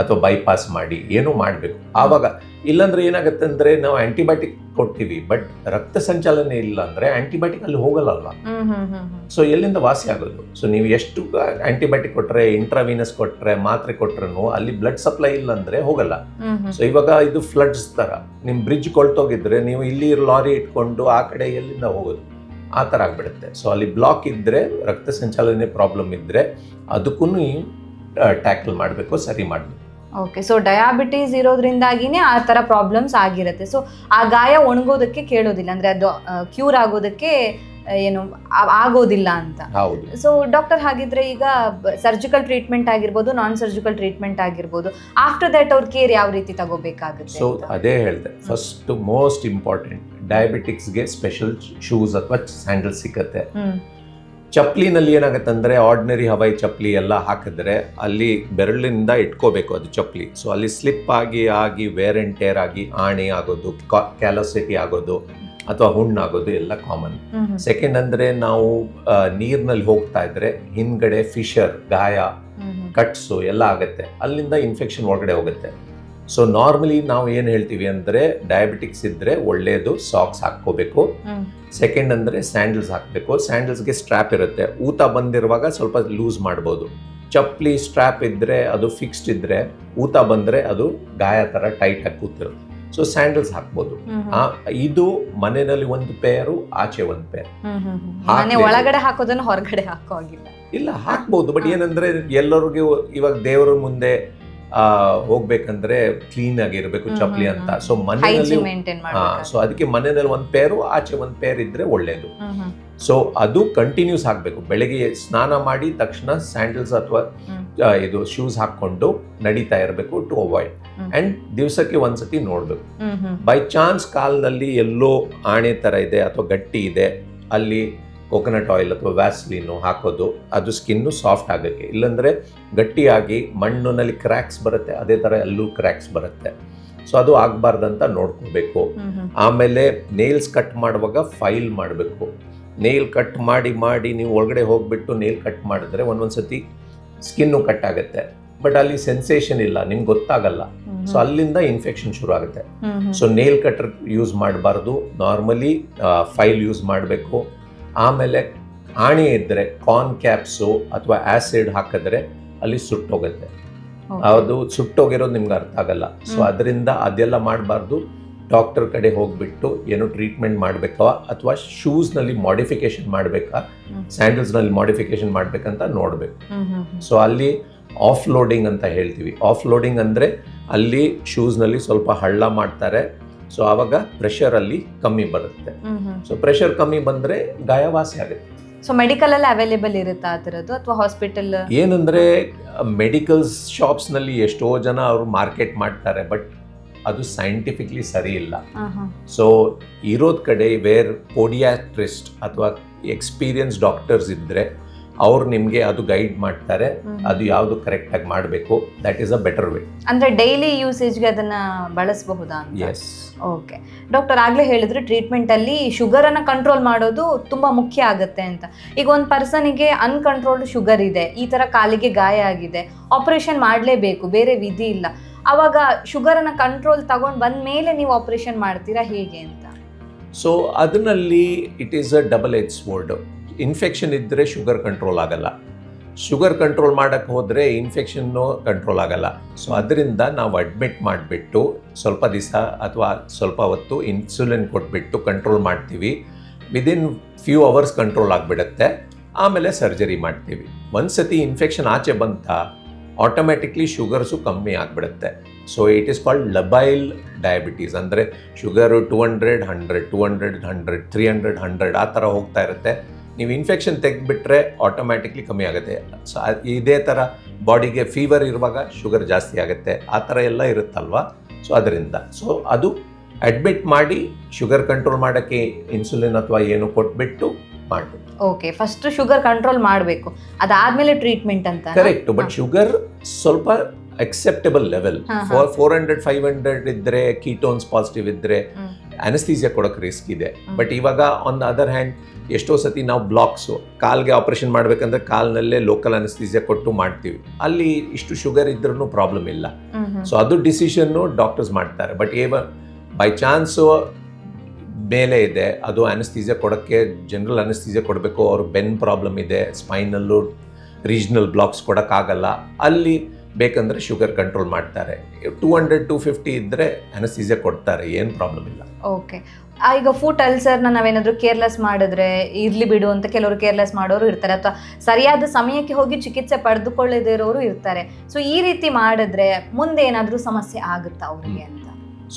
Speaker 1: ಅಥವಾ ಬೈಪಾಸ್ ಮಾಡಿ ಏನು ಮಾಡಬೇಕು. ಆವಾಗ ಇಲ್ಲಾಂದ್ರೆ ಏನಾಗುತ್ತೆ ಅಂದ್ರೆ ನಾವು ಆಂಟಿಬಯೋಟಿಕ್ ಕೊಡ್ತೀವಿ ಬಟ್ ರಕ್ತ ಸಂಚಾಲನೆ ಇಲ್ಲ ಅಂದ್ರೆ ಆಂಟಿಬಯೋಟಿಕ್ ಅಲ್ಲಿ ಹೋಗಲ್ಲ ಸೊ ಎಲ್ಲಿಂದ ವಾಸಿ ಆಗೋದು? ಸೊ ನೀವು ಎಷ್ಟು ಆಂಟಿಬಯೋಟಿಕ್ ಕೊಟ್ರೆ ಇಂಟ್ರಾವೀನಸ್ ಕೊಟ್ರೆ ಮಾತ್ರೆ ಕೊಟ್ರೂ ಅಲ್ಲಿ ಬ್ಲಡ್ ಸಪ್ಲೈ ಇಲ್ಲ ಅಂದ್ರೆ ಹೋಗಲ್ಲ. ಸೊ ಇವಾಗ ಇದು ಫ್ಲಡ್ಸ್ ತರ. ನಿಮ್ ಬ್ರಿಡ್ಜ್ ಕೊಳ್ತೋಗಿದ್ರೆ ನೀವು ಇಲ್ಲಿ ಲಾರಿ ಇಟ್ಕೊಂಡು ಆ ಕಡೆ ಎಲ್ಲಿಂದ ಹೋಗೋದು? ಆ ಥರ ಆಗ್ಬಿಡುತ್ತೆ. ಸೊ ಅಲ್ಲಿ ಬ್ಲಾಕ್ ಇದ್ರೆ ರಕ್ತ ಸಂಚಾಲನೆ ಪ್ರಾಬ್ಲಮ್ ಇದ್ರೆ ಅದಕ್ಕೂ ಟ್ಯಾಕಲ್ ಮಾಡಬೇಕು ಸರಿ ಮಾಡಬೇಕು.
Speaker 2: ಓಕೆ ಸೊ ಡಯಾಬಿಟೀಸ್ ಇರೋದ್ರಿಂದಾಗಿನೇ ಆ ಥರ ಪ್ರಾಬ್ಲಮ್ಸ್ ಆಗಿರುತ್ತೆ. ಸೊ ಆ ಗಾಯ ಒಣಗೋದಕ್ಕೆ ಕೇಳೋದಿಲ್ಲ ಅಂದರೆ ಅದು ಕ್ಯೂರ್ ಆಗೋದಕ್ಕೆ ಏನು ಆಗೋದಿಲ್ಲ ಅಂತ.
Speaker 1: ಹೌದು.
Speaker 2: ಸೊ ಡಾಕ್ಟರ್ ಹಾಗಿದ್ರೆ ಈಗ ಸರ್ಜಿಕಲ್ ಟ್ರೀಟ್ಮೆಂಟ್ ಆಗಿರ್ಬೋದು ನಾನ್ ಸರ್ಜಿಕಲ್ ಟ್ರೀಟ್ಮೆಂಟ್ ಆಗಿರ್ಬೋದು. ಆಫ್ಟರ್ ದಟ್ ಅವ್ರ ಕೇರ್ ಯಾವ ರೀತಿ ತಗೋಬೇಕಾಗುತ್ತೆ
Speaker 1: ಸೊ ಅದೇ ಹೇಳಿದೆ ಫಸ್ಟ್ ಮೋಸ್ಟ್ ಇಂಪಾರ್ಟೆಂಟ್ ಡಯಾಬಿಟಿಕ್ಸ್ಗೆ ಸ್ಪೆಷಲ್ ಶೂಸ್ ಅಥವಾ ಸ್ಯಾಂಡಲ್ ಸಿಕ್ಕತ್ತೆ ಏನಾಗುತ್ತೆ ಅಂದ್ರೆ ಆರ್ಡಿನರಿ ಹವಾಯಿ ಚಪ್ಲಿ ಎಲ್ಲ ಹಾಕಿದ್ರೆ ಅಲ್ಲಿ ಬೆರಳಿನಿಂದ ಇಟ್ಕೋಬೇಕು ಅದು ಚಪ್ಲಿ. ಸೊ ಅಲ್ಲಿ ಸ್ಲಿಪ್ ಆಗಿ ಆಗಿ ವೇರ್ ಆ್ಯಂಡ್ ಟೇರ್ ಆಗಿ ಆಣೆ ಆಗೋದು ಕ್ಯಾಲೋಸಿಟಿ ಆಗೋದು ಅಥವಾ ಹುಣ್ಣಾಗೋದು ಎಲ್ಲ ಕಾಮನ್ ಸೆಕೆಂಡ್ ಅಂದ್ರೆ ನಾವು ನೀರಿನಲ್ಲಿ ಹೋಗ್ತಾ ಇದ್ರೆ ಹಿಂದ್ಗಡೆ ಫಿಶರ್ ಗಾಯ ಕಟ್ಸು ಎಲ್ಲ ಆಗುತ್ತೆ. ಅಲ್ಲಿಂದ ಇನ್ಫೆಕ್ಷನ್ ಒಳಗಡೆ ಹೋಗುತ್ತೆ. ಸೊ ನಾರ್ಮಲಿ ನಾವು ಏನು ಹೇಳ್ತೀವಿ ಅಂದರೆ ಡಯಾಬಿಟಿಕ್ಸ್ ಇದ್ದರೆ ಒಳ್ಳೆಯದು ಸಾಕ್ಸ್ ಹಾಕ್ಕೋಬೇಕು. ಸೆಕೆಂಡ್ ಅಂದರೆ ಸ್ಯಾಂಡಲ್ಸ್ ಹಾಕಬೇಕು. ಸ್ಯಾಂಡಲ್ಸ್ಗೆ ಸ್ಟ್ರ್ಯಾಪ್ ಇರುತ್ತೆ. ಊತ ಬಂದಿರುವಾಗ ಸ್ವಲ್ಪ ಲೂಸ್ ಮಾಡ್ಬೋದು. ಚಪ್ಪಲಿ ಸ್ಟ್ರ್ಯಾಪ್ ಇದ್ದರೆ ಅದು ಫಿಕ್ಸ್ಡ್ ಇದ್ದರೆ ಊತ ಬಂದರೆ ಅದು ಗಾಯ ಥರ ಟೈಟ್ ಆಗಿ ಕೂತಿರುತ್ತೆ. ಸೊ ಸ್ಯಾಂಡಲ್ಸ್ ಹಾಕ್ಬೋದು. ಇದು ಮನೆಯಲ್ಲಿ ಒಂದು ಪೇರು ಆಚೆ ಒಂದು ಪೇರ್
Speaker 2: ಒಳಗಡೆ ಹಾಕೋದನ್ನ ಹೊರಗಡೆ ಹಾಕೋ
Speaker 1: ಇಲ್ಲ ಹಾಕ್ಬೋದು. ಬಟ್ ಏನಂದ್ರೆ ಎಲ್ಲರಿಗೂ ಇವಾಗ ದೇವರ ಮುಂದೆ ಹೋಗ್ಬೇಕಂದ್ರೆ ಕ್ಲೀನ್ ಆಗಿರ್ಬೇಕು
Speaker 2: ಚಪ್ಪಲಿ
Speaker 1: ಅಂತ. ಸೊ ಮನೆಯಲ್ಲಿ ಸೊ ಅದಕ್ಕೆ ಮನೆಯಲ್ಲಿ ಒಂದ್ ಪೇರು ಆಚೆ ಒಂದ್ ಪೇರ್ ಇದ್ರೆ ಒಳ್ಳೇದು. ಸೊ ಅದು ಕಂಟಿನ್ಯೂಸ್ ಆಗಬೇಕು ಬೆಳಗ್ಗೆ ಸ್ನಾನ ಮಾಡಿ ತಕ್ಷಣ ಸ್ಯಾಂಡಲ್ಸ್ ಅಥವಾ ಇದು ಶೂಸ್ ಹಾಕೊಂಡು ನಡೀತಾ ಇರಬೇಕು ಟು ಅವಾಯ್ಡ್ ಅಂಡ್ ದಿವಸಕ್ಕೆ ಒಂದ್ಸತಿ ನೋಡ್ಬೇಕು. ಬೈ ಚಾನ್ಸ್ ಕಾಲ್ನಲ್ಲಿ ಎಲ್ಲೋ ಆಣೆ ತರ ಇದೆ ಅಥವಾ ಗಟ್ಟಿ ಇದೆ ಅಲ್ಲಿ ಕೋಕೋನಟ್ ಆಯಿಲ್ ಅಥವಾ ವ್ಯಾಸ್ಲೀನು ಹಾಕೋದು ಅದು ಸ್ಕಿನ್ನು ಸಾಫ್ಟ್ ಆಗೋಕ್ಕೆ. ಇಲ್ಲಾಂದರೆ ಗಟ್ಟಿಯಾಗಿ ಮಣ್ಣಿನಲ್ಲಿ ಕ್ರ್ಯಾಕ್ಸ್ ಬರುತ್ತೆ ಅದೇ ಥರ ಅಲ್ಲೂ ಕ್ರ್ಯಾಕ್ಸ್ ಬರುತ್ತೆ. ಸೊ ಅದು ಆಗಬಾರ್ದಂತ ನೋಡ್ಕೋಬೇಕು. ಆಮೇಲೆ ನೇಲ್ಸ್ ಕಟ್ ಮಾಡುವಾಗ ಫೈಲ್ ಮಾಡಬೇಕು. ನೇಲ್ ಕಟ್ ಮಾಡಿ ಮಾಡಿ ನೀವು ಒಳಗಡೆ ಹೋಗಿಬಿಟ್ಟು ನೇಲ್ ಕಟ್ ಮಾಡಿದ್ರೆ ಒಂದೊಂದ್ಸತಿ ಸ್ಕಿನ್ನು ಕಟ್ ಆಗುತ್ತೆ. ಬಟ್ ಅಲ್ಲಿ ಸೆನ್ಸೇಷನ್ ಇಲ್ಲ ನಿಮ್ಗೆ ಗೊತ್ತಾಗಲ್ಲ. ಸೊ ಅಲ್ಲಿಂದ ಇನ್ಫೆಕ್ಷನ್ ಶುರು ಆಗುತ್ತೆ. ಸೊ ನೇಲ್ ಕಟರ್ ಯೂಸ್ ಮಾಡಬಾರ್ದು. ನಾರ್ಮಲಿ ಫೈಲ್ ಯೂಸ್ ಮಾಡಬೇಕು. ಆಮೇಲೆ ಆಣಿ ಇದ್ದರೆ ಕಾರ್ನ್ ಕ್ಯಾಪ್ಸು ಅಥವಾ ಆ್ಯಸಿಡ್ ಹಾಕಿದ್ರೆ ಅಲ್ಲಿ ಸುಟ್ಟೋಗುತ್ತೆ. ಅದು ಸುಟ್ಟೋಗಿರೋದು ನಿಮ್ಗೆ ಅರ್ಥ ಆಗಲ್ಲ. ಸೊ ಅದರಿಂದ ಅದೆಲ್ಲ ಮಾಡಬಾರ್ದು. ಡಾಕ್ಟರ್ ಕಡೆ ಹೋಗ್ಬಿಟ್ಟು ಏನು ಟ್ರೀಟ್ಮೆಂಟ್ ಮಾಡಬೇಕಾ ಅಥವಾ ಶೂಸ್ನಲ್ಲಿ ಮಾಡಿಫಿಕೇಶನ್ ಮಾಡಬೇಕಾ. ಸ್ಯಾಂಡಲ್ಸ್ನಲ್ಲಿ ಮಾಡಿಫಿಕೇಶನ್ ಮಾಡಬೇಕಂತ ನೋಡಬೇಕು. ಸೊ ಅಲ್ಲಿ ಆಫ್ ಲೋಡಿಂಗ್ ಅಂತ ಹೇಳ್ತೀವಿ. ಆಫ್ ಲೋಡಿಂಗ್ ಅಂದರೆ ಅಲ್ಲಿ ಶೂಸ್ನಲ್ಲಿ ಸ್ವಲ್ಪ ಹಳ್ಳ ಮಾಡ್ತಾರೆ. ಸೊ ಆವಾಗ ಪ್ರೆಷರ್ ಅಲ್ಲಿ ಕಮ್ಮಿ ಬರುತ್ತೆ. ಸೊ ಪ್ರೆಷರ್ ಕಮ್ಮಿ ಬಂದರೆ ಗಾಯವಾಸಿ ಆಗುತ್ತೆ.
Speaker 2: ಸೊ ಮೆಡಿಕಲ್ ಅಲ್ಲಿ ಅವೈಲೇಬಲ್ ಇರುತ್ತಾ ಆ ಥರದ್ದು ಅಥವಾ ಹಾಸ್ಪಿಟಲ್
Speaker 1: ಮೆಡಿಕಲ್ ಮೆಡಿಕಲ್ಸ್ ಶಾಪ್ಸ್ನಲ್ಲಿ ಎಷ್ಟೋ ಜನ ಅವರು ಮಾರ್ಕೆಟ್ ಮಾಡ್ತಾರೆ ಬಟ್ ಅದು ಸೈಂಟಿಫಿಕ್ಲಿ ಸರಿ ಇಲ್ಲ. ಸೊ ಇರೋದ್ ಕಡೆ ವೇರ್ ಪೋಡಿಯಾಟ್ರಿಸ್ಟ್ ಅಥವಾ ಎಕ್ಸ್ಪೀರಿಯನ್ಸ್ ಡಾಕ್ಟರ್ಸ್ ಇದ್ದರೆ ಅವ್ರು ನಿಮಗೆ ಅದು ಗೈಡ್ ಮಾಡ್ತಾರೆ ಅದು ಯಾವುದು ಕರೆಕ್ಟಾಗಿ ಮಾಡಬೇಕು that is a better way
Speaker 2: ಅಂದ್ರೆ ಡೈಲಿ ಯೂಸೇಜ್ಗೆ ಅದನ್ನ ಬಳಸಬಹುದಾ
Speaker 1: ಎಸ್
Speaker 2: ಓಕೆ ಡಾಕ್ಟರ್ ಆಗ್ಲೇ ಹೇಳಿದ್ರು ಟ್ರೀಟ್ಮೆಂಟ್ ಅಲ್ಲಿ ಶುಗರ್ ಅನ್ನ ಕಂಟ್ರೋಲ್ ಮಾಡೋದು ತುಂಬಾ ಮುಖ್ಯ ಆಗುತ್ತೆ ಅಂತ. ಈಗ ಒಂದು ಪರ್ಸನಿಗೆ ಅನ್ಕಂಟ್ರೋಲ್ಡ್ ಶುಗರ್ ಇದೆ ಈ ತರ ಕಾಲಿಗೆ ಗಾಯ ಆಗಿದೆ ಆಪರೇಷನ್ ಮಾಡಲೇಬೇಕು ಬೇರೆ ವಿಧಿ ಇಲ್ಲ. ಅವಾಗ ಶುಗರನ್ನ ಕಂಟ್ರೋಲ್ ತಗೊಂಡ್ ಬಂದ ಮೇಲೆ ನೀವು ಆಪರೇಷನ್ ಮಾಡ್ತೀರಾ ಹೇಗೆ ಅಂತ?
Speaker 1: ಸೊ ಅದರಲ್ಲಿ ಇಟ್ ಈಸ್ ಅ ಡಬಲ್ ಎಚ್ ವರ್ಡ್ ಇನ್ಫೆಕ್ಷನ್ ಇದ್ದರೆ ಶುಗರ್ ಕಂಟ್ರೋಲ್ ಆಗಲ್ಲ. ಶುಗರ್ ಕಂಟ್ರೋಲ್ ಮಾಡೋಕ್ಕೆ ಹೋದರೆ ಇನ್ಫೆಕ್ಷನ್ನು ಕಂಟ್ರೋಲ್ ಆಗಲ್ಲ. ಸೊ ಅದರಿಂದ ನಾವು ಅಡ್ಮಿಟ್ ಮಾಡಿಬಿಟ್ಟು ಸ್ವಲ್ಪ ದಿವಸ ಅಥವಾ ಸ್ವಲ್ಪ ಹೊತ್ತು ಇನ್ಸುಲಿನ್ ಕೊಟ್ಬಿಟ್ಟು ಕಂಟ್ರೋಲ್ ಮಾಡ್ತೀವಿ. ವಿದಿನ್ ಫ್ಯೂ ಅವರ್ಸ್ ಕಂಟ್ರೋಲ್ ಆಗಿಬಿಡುತ್ತೆ. ಆಮೇಲೆ ಸರ್ಜರಿ ಮಾಡ್ತೀವಿ. ಒಂದು ಸತಿ ಇನ್ಫೆಕ್ಷನ್ ಆಚೆ ಬಂತ ಆಟೋಮ್ಯಾಟಿಕ್ಲಿ ಶುಗರ್ಸು ಕಮ್ಮಿ ಆಗಿಬಿಡುತ್ತೆ. So it is called labile diabetes ಅಂದರೆ sugar two hundred hundred two hundred hundred three hundred hundred ಆ ಥರ ಹೋಗ್ತಾ ಇರುತ್ತೆ. ನೀವು ಇನ್ಫೆಕ್ಷನ್ ತೆಗೆದ್ಬಿಟ್ರೆ ಆಟೋಮ್ಯಾಟಿಕ್ಲಿ ಕಮ್ಮಿ ಆಗುತ್ತೆ. ಸೊ ಇದೇ ಥರ ಬಾಡಿಗೆ ಫೀವರ್ ಇರುವಾಗ ಶುಗರ್ ಜಾಸ್ತಿ ಆಗುತ್ತೆ. ಆ ಥರ ಎಲ್ಲ ಇರುತ್ತಲ್ವಾ? ಸೊ ಅದರಿಂದ. ಸೊ ಅದು ಅಡ್ಮಿಟ್ ಮಾಡಿ ಶುಗರ್ ಕಂಟ್ರೋಲ್ ಮಾಡೋಕ್ಕೆ ಇನ್ಸುಲಿನ್ ಅಥವಾ ಏನು ಕೊಟ್ಬಿಟ್ಟು ಮಾಡಬೇಕು
Speaker 2: ಓಕೆ ಫಸ್ಟ್ ಶುಗರ್ ಕಂಟ್ರೋಲ್ ಮಾಡಬೇಕು. ಅದಾದ್ಮೇಲೆ ಟ್ರೀಟ್ಮೆಂಟ್ ಅಂತ
Speaker 1: ಕರೆಕ್ಟ್ ಬಟ್ ಶುಗರ್ ಸ್ವಲ್ಪ acceptable level. Four four hundred five hundred ಇದ್ರೆ ಕೀಟೋನ್ಸ್ ಪಾಸಿಟಿವ್ ಇದ್ರೆ
Speaker 2: ಅನಸ್ತೀಸಿಯಾ
Speaker 1: ಅನಸ್ಥೀಸಿಯಾ ಕೊಡೋಕೆ ರಿಸ್ಕ್ ಇದೆ. ಬಟ್ ಇವಾಗ ಆನ್ ದ ಅದರ್ ಹ್ಯಾಂಡ್ ಎಷ್ಟೋ ಸತಿ ನಾವು ಬ್ಲಾಕ್ಸು. ಕಾಲ್ಗೆ ಆಪರೇಷನ್ ಮಾಡಬೇಕಂದ್ರೆ ಕಾಲ್ನಲ್ಲೇ ಲೋಕಲ್ ಅನಸ್ತೀಸಿಯಾ ಕೊಟ್ಟು ಮಾಡ್ತೀವಿ. ಅಲ್ಲಿ ಇಷ್ಟು ಶುಗರ್ ಇದ್ರೂ ಪ್ರಾಬ್ಲಮ್ ಇಲ್ಲ. ಸೊ ಅದು ಡಿಸಿಷನ್ನು ಡಾಕ್ಟರ್ಸ್ ಮಾಡ್ತಾರೆ. ಬಟ್ ಏವ ಬೈ ಚಾನ್ಸು ಮೇಲೆ ಇದೆ. ಅದು ಅನಸ್ತೀಸಿಯಾ ಕೊಡೋಕ್ಕೆ ಜನರಲ್ ಅನಸ್ತೀಸಿಯಾ ಕೊಡಬೇಕು. ಅವ್ರ ಬೆನ್ ಪ್ರಾಬ್ಲಮ್ ಇದೆ. ಸ್ಪೈನಲ್ಲು ರೀಜ್ನಲ್ ಬ್ಲಾಕ್ಸ್ ಕೊಡೋಕ್ಕಾಗಲ್ಲ. ಅಲ್ಲಿ ಬೇಕಂದ್ರೆ ಶುಗರ್ ಕಂಟ್ರೋಲ್ ಮಾಡ್ತಾರೆ. ಟೂ ಹಂಡ್ರೆಡ್ ಟು ಫಿಫ್ಟಿ ಇದ್ದರೆ ಅನಸೀಸೆ ಕೊಡ್ತಾರೆ ಏನು ಪ್ರಾಬ್ಲಮ್ ಇಲ್ಲ.
Speaker 2: ಓಕೆ. ಈಗ ಫುಟ್ ಅಲ್ಸರ್ನ ನಾವೇನಾದರೂ ಕೇರ್ಲೆಸ್ ಮಾಡಿದ್ರೆ ಇರಲಿ ಬಿಡು ಅಂತ ಕೆಲವರು ಕೇರ್ಲೆಸ್ ಮಾಡೋರು ಇರ್ತಾರೆ. ಅಥವಾ ಸರಿಯಾದ ಸಮಯಕ್ಕೆ ಹೋಗಿ ಚಿಕಿತ್ಸೆ ಪಡೆದುಕೊಳ್ಳದೇ ಇರೋರು ಇರ್ತಾರೆ. ಸೊ ಈ ರೀತಿ ಮಾಡಿದ್ರೆ ಮುಂದೆ ಏನಾದರೂ ಸಮಸ್ಯೆ ಆಗುತ್ತಾ ಅವರಿಗೆ ಅಂತ?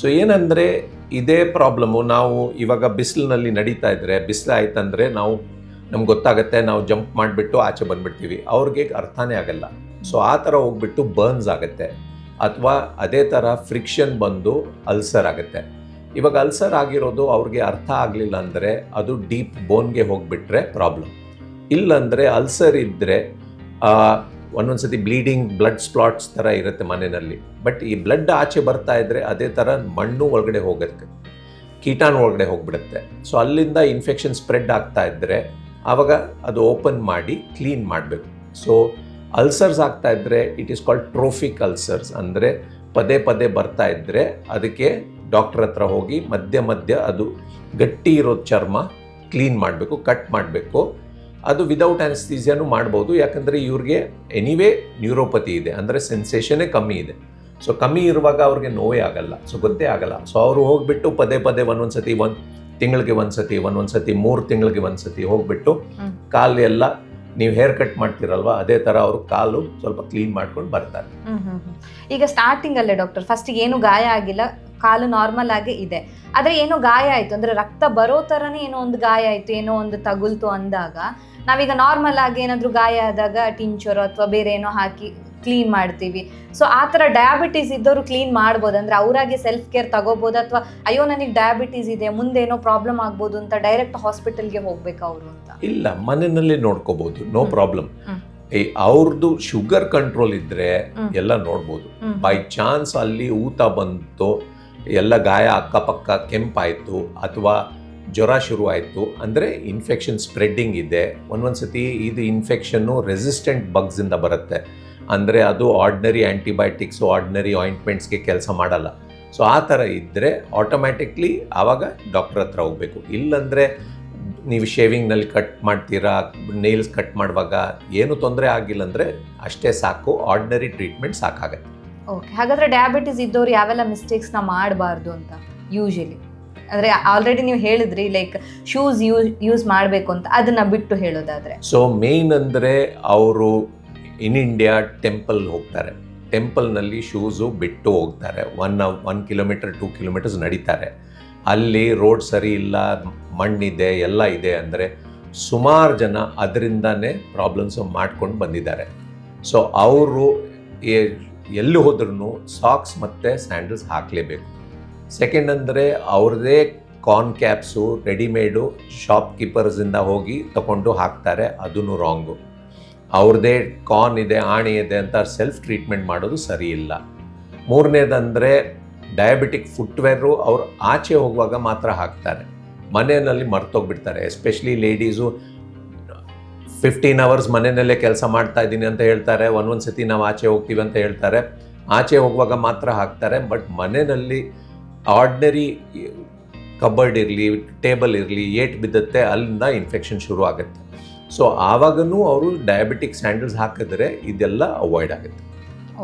Speaker 1: ಸೊ ಏನಂದರೆ ಇದೇ ಪ್ರಾಬ್ಲಮ್ಮು ನಾವು ಇವಾಗ ಬಿಸಿಲಿನಲ್ಲಿ ನಡೀತಾ ಇದ್ದರೆ ಬಿಸಿಲು ಆಯ್ತಂದ್ರೆ ನಾವು ನಮ್ಗೆ ಗೊತ್ತಾಗುತ್ತೆ ನಾವು ಜಂಪ್ ಮಾಡಿಬಿಟ್ಟು ಆಚೆ ಬಂದ್ಬಿಡ್ತೀವಿ. ಅವ್ರಿಗೆ ಅರ್ಥನೇ ಆಗಲ್ಲ. ಸೊ ಆ ಥರ ಹೋಗ್ಬಿಟ್ಟು ಬರ್ನ್ಸ್ ಆಗುತ್ತೆ. ಅಥವಾ ಅದೇ ಥರ ಫ್ರಿಕ್ಷನ್ ಬಂದು ಅಲ್ಸರ್ ಆಗುತ್ತೆ. ಇವಾಗ ಅಲ್ಸರ್ ಆಗಿರೋದು ಅವ್ರಿಗೆ ಅರ್ಥ ಆಗಲಿಲ್ಲ ಅಂದರೆ ಅದು ಡೀಪ್ ಬೋನ್ಗೆ ಹೋಗಿಬಿಟ್ರೆ ಪ್ರಾಬ್ಲಮ್ ಇಲ್ಲಂದರೆ ಅಲ್ಸರ್ ಇದ್ದರೆ ಒಂದೊಂದು ಸತಿ ಬ್ಲೀಡಿಂಗ್ ಬ್ಲಡ್ ಸ್ಪ್ಲಾಟ್ಸ್ ಥರ ಇರುತ್ತೆ ಮನೆಯಲ್ಲಿ. ಬಟ್ ಈ ಬ್ಲಡ್ ಆಚೆ ಬರ್ತಾ ಇದ್ದರೆ ಅದೇ ಥರ ಮಣ್ಣು ಒಳಗಡೆ ಹೋಗುತ್ತೆ. ಕೀಟಾಣು ಒಳಗಡೆ ಹೋಗ್ಬಿಡುತ್ತೆ. ಸೊ ಅಲ್ಲಿಂದ ಇನ್ಫೆಕ್ಷನ್ ಸ್ಪ್ರೆಡ್ ಆಗ್ತಾ ಇದ್ದರೆ ಆವಾಗ ಅದು ಓಪನ್ ಮಾಡಿ ಕ್ಲೀನ್ ಮಾಡಬೇಕು. ಸೊ ಅಲ್ಸರ್ಸ್ ಆಗ್ತಾ ಇದ್ದರೆ it is called trophic ulcers ಅಂದರೆ ಪದೇ ಪದೇ ಬರ್ತಾ ಇದ್ದರೆ ಅದಕ್ಕೆ ಡಾಕ್ಟರ್ ಹತ್ರ ಹೋಗಿ ಮಧ್ಯ ಮಧ್ಯ ಅದು ಗಟ್ಟಿ ಇರೋ ಚರ್ಮ ಕ್ಲೀನ್ ಮಾಡಬೇಕು ಕಟ್ ಮಾಡಬೇಕು. ಅದು ವಿದೌಟ್ ಅನಸ್ಥೀಸಿಯಾನು ಮಾಡ್ಬೋದು. ಯಾಕಂದರೆ ಇವ್ರಿಗೆ ಎನಿವೇ ನ್ಯೂರೋಪತಿ ಇದೆ. ಅಂದರೆ ಸೆನ್ಸೇಷನೇ ಕಮ್ಮಿ ಇದೆ. ಸೊ ಕಮ್ಮಿ ಇರುವಾಗ ಅವ್ರಿಗೆ ನೋವೇ ಆಗಲ್ಲ. ಸೊ ಗೊತ್ತೇ ಆಗಲ್ಲ. ಸೊ ಅವರು ಹೋಗಿಬಿಟ್ಟು ಪದೇ ಪದೇ ಒಂದೊಂದು ಸತಿ ಒಂದು ತಿಂಗಳಿಗೆ ಒಂದು ಸತಿ ಒಂದೊಂದು ಸತಿ ಮೂರು ತಿಂಗಳಿಗೆ ಒಂದು ಸತಿ ಹೋಗಿಬಿಟ್ಟು. ಕಾಲು ಎಲ್ಲ ನೀವು ಹೇರ್ ಕಟ್ ಮಾಡ್ತೀರಲ್ವಾ? ಅದೇ ಥರ ಅವರು ಕಾಲು ಸ್ವಲ್ಪ ಕ್ಲೀನ್ ಮಾಡ್ಕೊಂಡು ಬರ್ತಾರೆ.
Speaker 2: ಈಗ ಸ್ಟಾರ್ಟಿಂಗ್ ಅಲ್ಲೇ ಡಾಕ್ಟರ್ ಫಸ್ಟ್ ಏನು ಗಾಯ ಆಗಿಲ್ಲ, ಕಾಲು ನಾರ್ಮಲ್ ಆಗಿ ಇದೆ. ಆದ್ರೆ ಏನೋ ಗಾಯ ಆಯ್ತು, ಅಂದ್ರೆ ರಕ್ತ ಬರೋ ತರನೇ ಏನೋ ಒಂದು ಗಾಯ ಆಯ್ತು, ಏನೋ ಒಂದು ತಗುಲ್ತು ಅಂದಾಗ, ನಾವೀಗ ನಾರ್ಮಲ್ ಆಗಿ ಏನಾದ್ರೂ ಗಾಯ ಆದಾಗ ಟಿಂಚರ್ ಅಥವಾ ಬೇರೆ ಏನೋ ಹಾಕಿ ಕ್ಲೀನ್ ಮಾಡ್ತೀವಿ. ಸೊ ಆ ಥರ ಡಯಾಬಿಟೀಸ್ ಇದ್ದವರು ಕ್ಲೀನ್ ಮಾಡ್ಬೋದು. ಅಂದರೆ ಅವರಾಗೆ ಸೆಲ್ಫ್ ಕೇರ್ ತಗೋಬೋದು ಅಥವಾ ಅಯ್ಯೋ ನನಗೆ ಡಯಾಬಿಟೀಸ್ ಇದೆ ಮುಂದೆ ಏನೋ ಪ್ರಾಬ್ಲಮ್ ಆಗ್ಬೋದು ಅಂತ ಡೈರೆಕ್ಟ್ ಹಾಸ್ಪಿಟಲ್ಗೆ ಹೋಗ್ಬೇಕು ಅವರು ಅಂತ.
Speaker 1: ಇಲ್ಲ ಮನೆಯಲ್ಲೇ ನೋಡ್ಕೋಬಹುದು ನೋ ಪ್ರಾಬ್ಲಮ್
Speaker 2: ಈ
Speaker 1: ಅವ್ರದ್ದು ಶುಗರ್ ಕಂಟ್ರೋಲ್ ಇದ್ರೆ ಎಲ್ಲ ನೋಡ್ಬೋದು. ಬೈ ಚಾನ್ಸ್ ಅಲ್ಲಿ ಊತ ಬಂತು ಎಲ್ಲ ಗಾಯ ಅಕ್ಕಪಕ್ಕ ಕೆಂಪಾಯಿತು ಅಥವಾ ಜ್ವರ ಶುರು ಆಯಿತು ಅಂದರೆ ಇನ್ಫೆಕ್ಷನ್ ಸ್ಪ್ರೆಡ್ಡಿಂಗ್ ಇದೆ. ಒಂದೊಂದು ಸತಿ ಇದು ಇನ್ಫೆಕ್ಷನ್ನು ರೆಸಿಸ್ಟೆಂಟ್ ಬಗ್ಸಿಂದ ಬರುತ್ತೆ. ಅಂದರೆ ಅದು ಆರ್ಡ್ನರಿ ಆ್ಯಂಟಿಬಯೋಟಿಕ್ಸು ಆರ್ಡಿನರಿ ಆಯಿಂಟ್ಮೆಂಟ್ಸ್ಗೆ ಕೆಲಸ ಮಾಡಲ್ಲ. ಸೊ ಆ ಥರ ಇದ್ದರೆ ಆಟೋಮ್ಯಾಟಿಕ್ಲಿ ಆವಾಗ ಡಾಕ್ಟರ್ ಹತ್ರ ಹೋಗಬೇಕು. ಇಲ್ಲಂದರೆ ನೀವು ಶೇವಿಂಗ್ನಲ್ಲಿ ಕಟ್ ಮಾಡ್ತೀರಾ ನೇಲ್ಸ್ ಕಟ್ ಮಾಡುವಾಗ ಏನು ತೊಂದರೆ ಆಗಿಲ್ಲ ಅಂದರೆ ಅಷ್ಟೇ ಸಾಕು ಆರ್ಡಿನರಿ ಟ್ರೀಟ್ಮೆಂಟ್ ಸಾಕಾಗತ್ತೆ.
Speaker 2: ಓಕೆ ಹಾಗಾದರೆ ಡಯಾಬಿಟಿಸ್ ಇದ್ದವ್ರು ಯಾವೆಲ್ಲ ಮಿಸ್ಟೇಕ್ಸ್ನ ಮಾಡಬಾರ್ದು ಅಂತ ಯೂಶಲಿ ಅಂದರೆ ಆಲ್ರೆಡಿ ನೀವು ಹೇಳಿದ್ರಿ ಲೈಕ್ ಶೂಸ್ ಯೂಸ್ ಯೂಸ್ ಮಾಡಬೇಕು ಅಂತ ಅದನ್ನು ಬಿಟ್ಟು ಹೇಳೋದಾದರೆ.
Speaker 1: ಸೊ ಮೇಯ್ನ್ ಅಂದರೆ ಅವರು ಇನ್ ಇಂಡಿಯಾ ಟೆಂಪಲ್ ಹೋಗ್ತಾರೆ. ಟೆಂಪಲ್ನಲ್ಲಿ ಶೂಸು ಬಿಟ್ಟು ಹೋಗ್ತಾರೆ. One one kilometer, two kilometers ನಡೀತಾರೆ. ಅಲ್ಲಿ ರೋಡ್ ಸರಿ ಇಲ್ಲ, ಮಣ್ಣಿದೆ, ಎಲ್ಲ ಇದೆ ಅಂದರೆ ಸುಮಾರು ಜನ ಅದರಿಂದನೇ ಪ್ರಾಬ್ಲಮ್ಸು ಮಾಡ್ಕೊಂಡು ಬಂದಿದ್ದಾರೆ. ಸೊ, ಅವರು ಎಲ್ಲಿ ಹೋದ್ರೂ ಸಾಕ್ಸ್ ಮತ್ತು ಸ್ಯಾಂಡಲ್ಸ್ ಹಾಕಲೇಬೇಕು. ಸೆಕೆಂಡ್ ಅಂದರೆ ಅವ್ರದ್ದೇ ಕಾರ್ನ್ ಕ್ಯಾಪ್ಸು, ರೆಡಿಮೇಡು ಶಾಪ್ ಕೀಪರ್ಸಿಂದ ಹೋಗಿ ತಗೊಂಡು ಹಾಕ್ತಾರೆ. ಅದೂ ರಾಂಗು. ಅವ್ರದ್ದೇ ಕಾರ್ನ್ ಇದೆ, ಆಣಿ ಇದೆ ಅಂತ ಸೆಲ್ಫ್ ಟ್ರೀಟ್ಮೆಂಟ್ ಮಾಡೋದು ಸರಿ ಇಲ್ಲ. ಮೂರನೇದಂದರೆ ಡಯಾಬಿಟಿಕ್ ಫುಟ್ವೇರು ಅವ್ರು ಆಚೆ ಹೋಗುವಾಗ ಮಾತ್ರ ಹಾಕ್ತಾರೆ. ಮನೆಯಲ್ಲಿ ಮರ್ತೋಗ್ಬಿಡ್ತಾರೆ ಎಸ್ಪೆಷಲಿ ಲೇಡೀಸು ಫಿಫ್ಟೀನ್ ಅವರ್ಸ್ ಮನೆಯಲ್ಲೇ ಕೆಲಸ ಮಾಡ್ತಾ ಇದ್ದೀನಿ ಅಂತ ಹೇಳ್ತಾರೆ, ಒಂದೊಂದು ಸತಿ ನಾವು ಆಚೆ ಹೋಗ್ತೀವಿ ಅಂತ ಹೇಳ್ತಾರೆ. ಆಚೆ ಹೋಗುವಾಗ ಮಾತ್ರ ಹಾಕ್ತಾರೆ ಬಟ್ ಮನೆಯಲ್ಲಿ ಆರ್ಡ್ನರಿ ಕಬರ್ಡ್ ಇರಲಿ ಟೇಬಲ್ ಇರಲಿ, ಏಟ್ ಬಿದ್ದತ್ತೆ, ಅಲ್ಲಿಂದ ಇನ್ಫೆಕ್ಷನ್ ಶುರು ಆಗುತ್ತೆ ಸೊ ಆವಾಗನೂ ಅವರು ಡಯಾಬಿಟಿಕ್ ಸ್ಯಾಂಡಲ್ಸ್ ಹಾಕಿದ್ರೆ ಇದೆಲ್ಲ ಅವಾಯ್ಡ್ ಆಗುತ್ತೆ.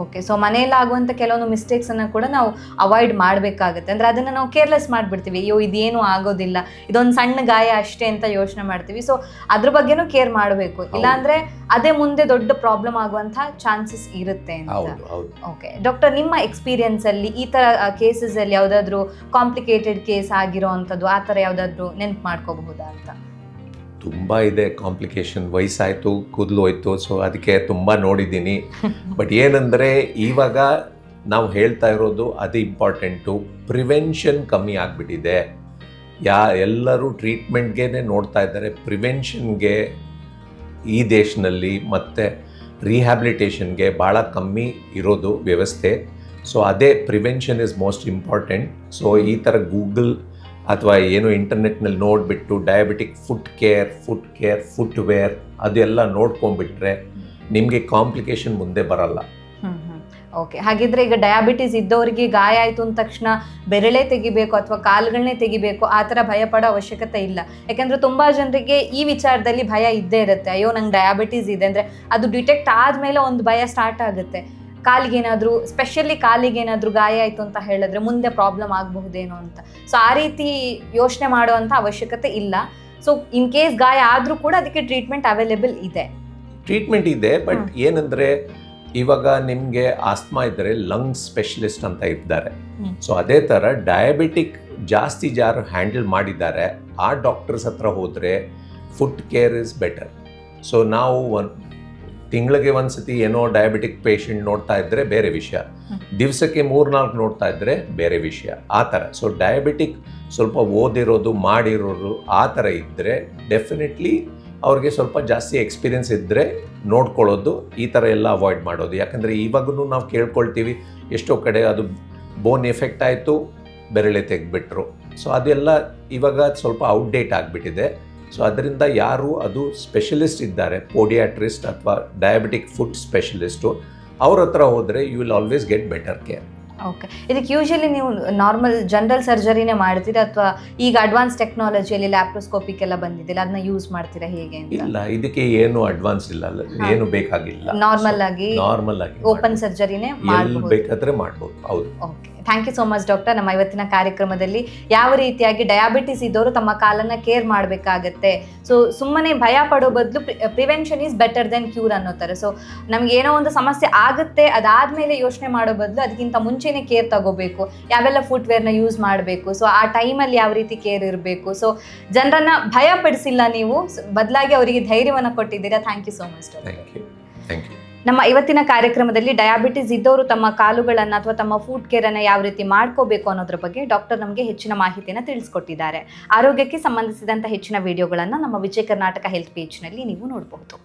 Speaker 2: ಓಕೆ ಸೊ ಮನೆಯಲ್ಲಿ ಆಗುವಂಥ ಕೆಲವೊಂದು ಮಿಸ್ಟೇಕ್ಸ್ ಅನ್ನ ಕೂಡ ನಾವು ಅವಾಯ್ಡ್ ಮಾಡಬೇಕಾಗುತ್ತೆ. ಅಂದ್ರೆ ಅದನ್ನ ನಾವು ಕೇರ್ಲೆಸ್ ಮಾಡಿಬಿಡ್ತೀವಿ. ಅಯ್ಯೋ ಇದೇನು ಆಗೋದಿಲ್ಲ. ಇದೊಂದು ಸಣ್ಣ ಗಾಯ ಅಷ್ಟೇ ಅಂತ ಯೋಚನೆ ಮಾಡ್ತೀವಿ. ಸೊ ಅದ್ರ ಬಗ್ಗೆನೂ ಕೇರ್ ಮಾಡಬೇಕು. ಇಲ್ಲಾಂದ್ರೆ ಅದೇ ಮುಂದೆ ದೊಡ್ಡ ಪ್ರಾಬ್ಲಮ್ ಆಗುವಂಥ ಚಾನ್ಸಸ್ ಇರುತ್ತೆ ಅಂತ. ಓಕೆ ಡಾಕ್ಟರ್ ನಿಮ್ಮ ಎಕ್ಸ್ಪೀರಿಯನ್ಸ್ ಅಲ್ಲಿ ಈ ತರ ಕೇಸಸ್ ಅಲ್ಲಿ ಯಾವ್ದಾದ್ರು ಕಾಂಪ್ಲಿಕೇಟೆಡ್ ಕೇಸ್ ಆಗಿರೋ ಅಂಥದ್ದು ಆ ಥರ ಯಾವ್ದಾದ್ರು ನೆನ್ಪು ಮಾಡ್ಕೋಬಹುದಾ ಅಂತ?
Speaker 1: ತುಂಬ ಇದೆ ಕಾಂಪ್ಲಿಕೇಶನ್ ವಯಸ್ಸಾಯಿತು ಕೂದಲು ಹೋಯ್ತು ಸೊ ಅದಕ್ಕೆ ತುಂಬ ನೋಡಿದ್ದೀನಿ. ಬಟ್ ಏನಂದರೆ ಇವಾಗ ನಾವು ಹೇಳ್ತಾ ಇರೋದು ಅದು ಇಂಪಾರ್ಟೆಂಟು ಪ್ರಿವೆನ್ಷನ್ ಕಮ್ಮಿ ಆಗಿಬಿಟ್ಟಿದೆ. ಯಾ ಎಲ್ಲರೂ ಟ್ರೀಟ್ಮೆಂಟ್ಗೇ ನೋಡ್ತಾ ಇದ್ದಾರೆ. ಪ್ರಿವೆನ್ಷನ್ಗೆ ಈ ದೇಶದಲ್ಲಿ ಮತ್ತು ರಿಹ್ಯಾಬಿಲಿಟೇಷನ್ಗೆ ಭಾಳ ಕಮ್ಮಿ ಇರೋದು ವ್ಯವಸ್ಥೆ. ಸೊ ಅದೇ prevention is most important so ಈ ಥರ ಗೂಗಲ್ ಅಥವಾ ಏನು ಇಂಟರ್ನೆಟ್ನಲ್ಲಿ ನೋಡಿಬಿಟ್ಟು diabetic food care food care footwear ಅದೆಲ್ಲ ನೋಡ್ಕೊಂಡ್ಬಿಟ್ರೆ ನಿಮಗೆ ಕಾಂಪ್ಲಿಕೇಶನ್ ಮುಂದೆ ಬರಲ್ಲ.
Speaker 2: ಓಕೆ ಹಾಗಿದ್ರೆ ಈಗ ಡಯಾಬಿಟಿಸ್ ಇದ್ದವರಿಗೆ ಗಾಯ ಆಯಿತು ಅಂದ ತಕ್ಷಣ ಬೆರಳೆ ತೆಗಿಬೇಕು ಅಥವಾ ಕಾಲುಗಳನ್ನೇ ತೆಗಿಬೇಕು ಆ ಥರ ಭಯ ಪಡೋ ಅವಶ್ಯಕತೆ ಇಲ್ಲ. ಯಾಕಂದ್ರೆ ತುಂಬ ಜನರಿಗೆ ಈ ವಿಚಾರದಲ್ಲಿ ಭಯ ಇದ್ದೇ ಇರುತ್ತೆ. ಅಯ್ಯೋ ನಂಗೆ ಡಯಾಬಿಟಿಸ್ ಇದೆ ಅಂದರೆ ಅದು ಡಿಟೆಕ್ಟ್ ಆದಮೇಲೆ ಒಂದು ಭಯ ಸ್ಟಾರ್ಟ್ ಆಗುತ್ತೆ. ಕಾಲಿಗೇನಾದ್ರೂ ಸ್ಪೆಷಲಿ ಕಾಲಿಗೇನಾದ್ರೂ ಗಾಯ ಆಯಿತು ಅಂತ ಹೇಳಿದ್ರೆ ಮುಂದೆ ಪ್ರಾಬ್ಲಮ್ ಆಗಬಹುದೇನೋ ಅಂತ. ಸೊ ಆ ರೀತಿ ಯೋಚನೆ ಮಾಡುವಂಥ ಅವಶ್ಯಕತೆ ಇಲ್ಲ. ಸೊ ಇನ್ ಕೇಸ್ ಗಾಯ ಆದ್ರೂ ಕೂಡ ಅದಕ್ಕೆ ಟ್ರೀಟ್ಮೆಂಟ್ ಅವೈಲೇಬಲ್ ಇದೆ.
Speaker 1: ಟ್ರೀಟ್ಮೆಂಟ್ ಇದೆ ಬಟ್ ಏನಂದರೆ ಇವಾಗ ನಿಮಗೆ ಆಸ್ಮಾ ಇದ್ದರೆ ಲಂಗ್ಸ್ ಸ್ಪೆಷಲಿಸ್ಟ್ ಅಂತ ಇದ್ದಾರೆ. ಸೊ ಅದೇ ಥರ ಡಯಾಬಿಟಿಕ್ ಜಾಸ್ತಿ ಜಾರು ಹ್ಯಾಂಡಲ್ ಮಾಡಿದ್ದಾರೆ ಆ ಡಾಕ್ಟರ್ಸ್ ಹತ್ರ ಹೋದರೆ food care is better so ನಾವು ಒಂದು ತಿಂಗಳಿಗೆ ಒಂದ್ಸತಿ ಏನೋ ಡಯಾಬಿಟಿಕ್ ಪೇಷಂಟ್ ನೋಡ್ತಾ ಇದ್ದರೆ ಬೇರೆ ವಿಷಯ. ದಿವಸಕ್ಕೆ ಮೂರ್ನಾಲ್ಕು ನೋಡ್ತಾ ಇದ್ದರೆ ಬೇರೆ ವಿಷಯ. ಆ ಥರ. ಸೊ ಡಯಾಬಿಟಿಕ್ ಸ್ವಲ್ಪ ಓದಿರೋದು ಮಾಡಿರೋರು ಆ ಥರ ಇದ್ದರೆ ಡೆಫಿನೆಟ್ಲಿ ಅವ್ರಿಗೆ ಸ್ವಲ್ಪ ಜಾಸ್ತಿ ಎಕ್ಸ್ಪೀರಿಯನ್ಸ್ ಇದ್ದರೆ ನೋಡ್ಕೊಳ್ಳೋದು ಈ ಥರ ಎಲ್ಲ ಅವಾಯ್ಡ್ ಮಾಡೋದು. ಯಾಕಂದರೆ ಇವಾಗೂ ನಾವು ಕೇಳ್ಕೊಳ್ತೀವಿ, ಎಷ್ಟೋ ಕಡೆ ಅದು ಬೋನ್ ಎಫೆಕ್ಟ್ ಆಯಿತು, ಬೆರಳೆ ತೆಗೆದ್ಬಿಟ್ರು. ಸೊ ಅದೆಲ್ಲ ಇವಾಗ ಸ್ವಲ್ಪ ಔಟ್ಡೇಟ್ ಆಗಿಬಿಟ್ಟಿದೆ. ಸೊ ಅದರಿಂದ ಯಾರು ಅದು ಸ್ಪೆಷಲಿಸ್ಟ್ ಇದ್ದಾರೆ ಪೋಡಿಯಾಟ್ರಿಸ್ಟ್ ಅಥವಾ ಡಯಾಬಿಟಿಕ್ ಫುಡ್ ಸ್ಪೆಷಲಿಸ್ಟು ಅವ್ರ ಹತ್ರ ಹೋದರೆ you will always get better care
Speaker 2: okay ಇದಕ್ಕೆ ಯೂಶಲಿ ನೀವು ನಾರ್ಮಲ್ ಜನರಲ್ ಸರ್ಜರಿನೇ ಮಾಡ್ತೀರಾ ಅಥವಾ ಈಗ ಅಡ್ವಾನ್ಸ್ ಟೆಕ್ನಾಲಜಿಯಲ್ಲಿ ಲ್ಯಾಪ್ರೋಸ್ಕೋಪಿಕ್ ಎಲ್ಲ ಬಂದಿದ್ದಿಲ್ಲ ಅದನ್ನ ಯೂಸ್ ಮಾಡ್ತೀರಾ ಹೇಗೆ ಅಂತ?
Speaker 1: ಇಲ್ಲ ಇದಕ್ಕೆ ಏನು ಅಡ್ವಾನ್ಸ್ ಇಲ್ಲ ಏನು ಬೇಕಾಗಿಲ್ಲ.
Speaker 2: ನಾರ್ಮಲ್ ಆಗಿ
Speaker 1: ನಾರ್ಮಲ್ ಆಗಿ
Speaker 2: ಓಪನ್ ಸರ್ಜರಿನೇ
Speaker 1: ಬೇಕಾದ್ರೆ ಮಾಡಬಹುದು ಹೌದು.
Speaker 2: Okay thank you so much doctor ನಮ್ಮ ಇವತ್ತಿನ ಕಾರ್ಯಕ್ರಮದಲ್ಲಿ ಯಾವ ರೀತಿಯಾಗಿ ಡಯಾಬಿಟಿಸ್ ಇದ್ದವರು ತಮ್ಮ ಕಾಲನ್ನ ಕೇರ್ ಮಾಡಬೇಕಾಗತ್ತೆ. ಸೊ ಸುಮ್ಮನೆ ಭಯ ಪಡೋ ಬದಲು prevention is better then cure ಅನ್ನೋ ಥರ ಸೊ ನಮ್ಗೆ ಏನೋ ಒಂದು ಸಮಸ್ಯೆ ಆಗುತ್ತೆ ಅದಾದ್ಮೇಲೆ ಯೋಚನೆ ಮಾಡೋ ಬದಲು ಅದಕ್ಕಿಂತ ಮುಂಚೆನೇ ಕೇರ್ ತಗೋಬೇಕು. ಯಾವೆಲ್ಲ ಫುಟ್ವೇರ್ನ ಯೂಸ್ ಮಾಡಬೇಕು. ಸೊ ಆ ಟೈಮಲ್ಲಿ ಯಾವ ರೀತಿ ಕೇರ್ ಇರಬೇಕು. ಸೊ ಜನರನ್ನ ಭಯ ಪಡಿಸಿಲ್ಲ ನೀವು. ಬದಲಾಗಿ ಅವರಿಗೆ ಧೈರ್ಯವನ್ನು ಕೊಟ್ಟಿದ್ದೀರಾ. Thank you so much
Speaker 1: thank you
Speaker 2: ನಮ್ಮ ಇವತ್ತಿನ ಕಾರ್ಯಕ್ರಮದಲ್ಲಿ ಡಯಾಬಿಟಿಸ್ ಇದ್ದವರು ತಮ್ಮ ಕಾಲುಗಳನ್ನು ಅಥವಾ ತಮ್ಮ ಫುಡ್ ಅನ್ನ ಯಾವ ರೀತಿ ಮಾಡ್ಕೋಬೇಕು ಅನ್ನೋದ್ರ ಬಗ್ಗೆ ಡಾಕ್ಟರ್ ನಮಗೆ ಹೆಚ್ಚಿನ ಮಾಹಿತಿಯನ್ನು ತಿಳಿಸ್ಕೊಟ್ಟಿದ್ದಾರೆ. ಆರೋಗ್ಯಕ್ಕೆ ಸಂಬಂಧಿಸಿದಂಥ ಹೆಚ್ಚಿನ ವಿಡಿಯೋಗಳನ್ನು ನಮ್ಮ ವಿಜಯ ಕರ್ನಾಟಕ ಹೆಲ್ತ್ ಪೇಜ್ನಲ್ಲಿ ನೀವು ನೋಡಬಹುದು.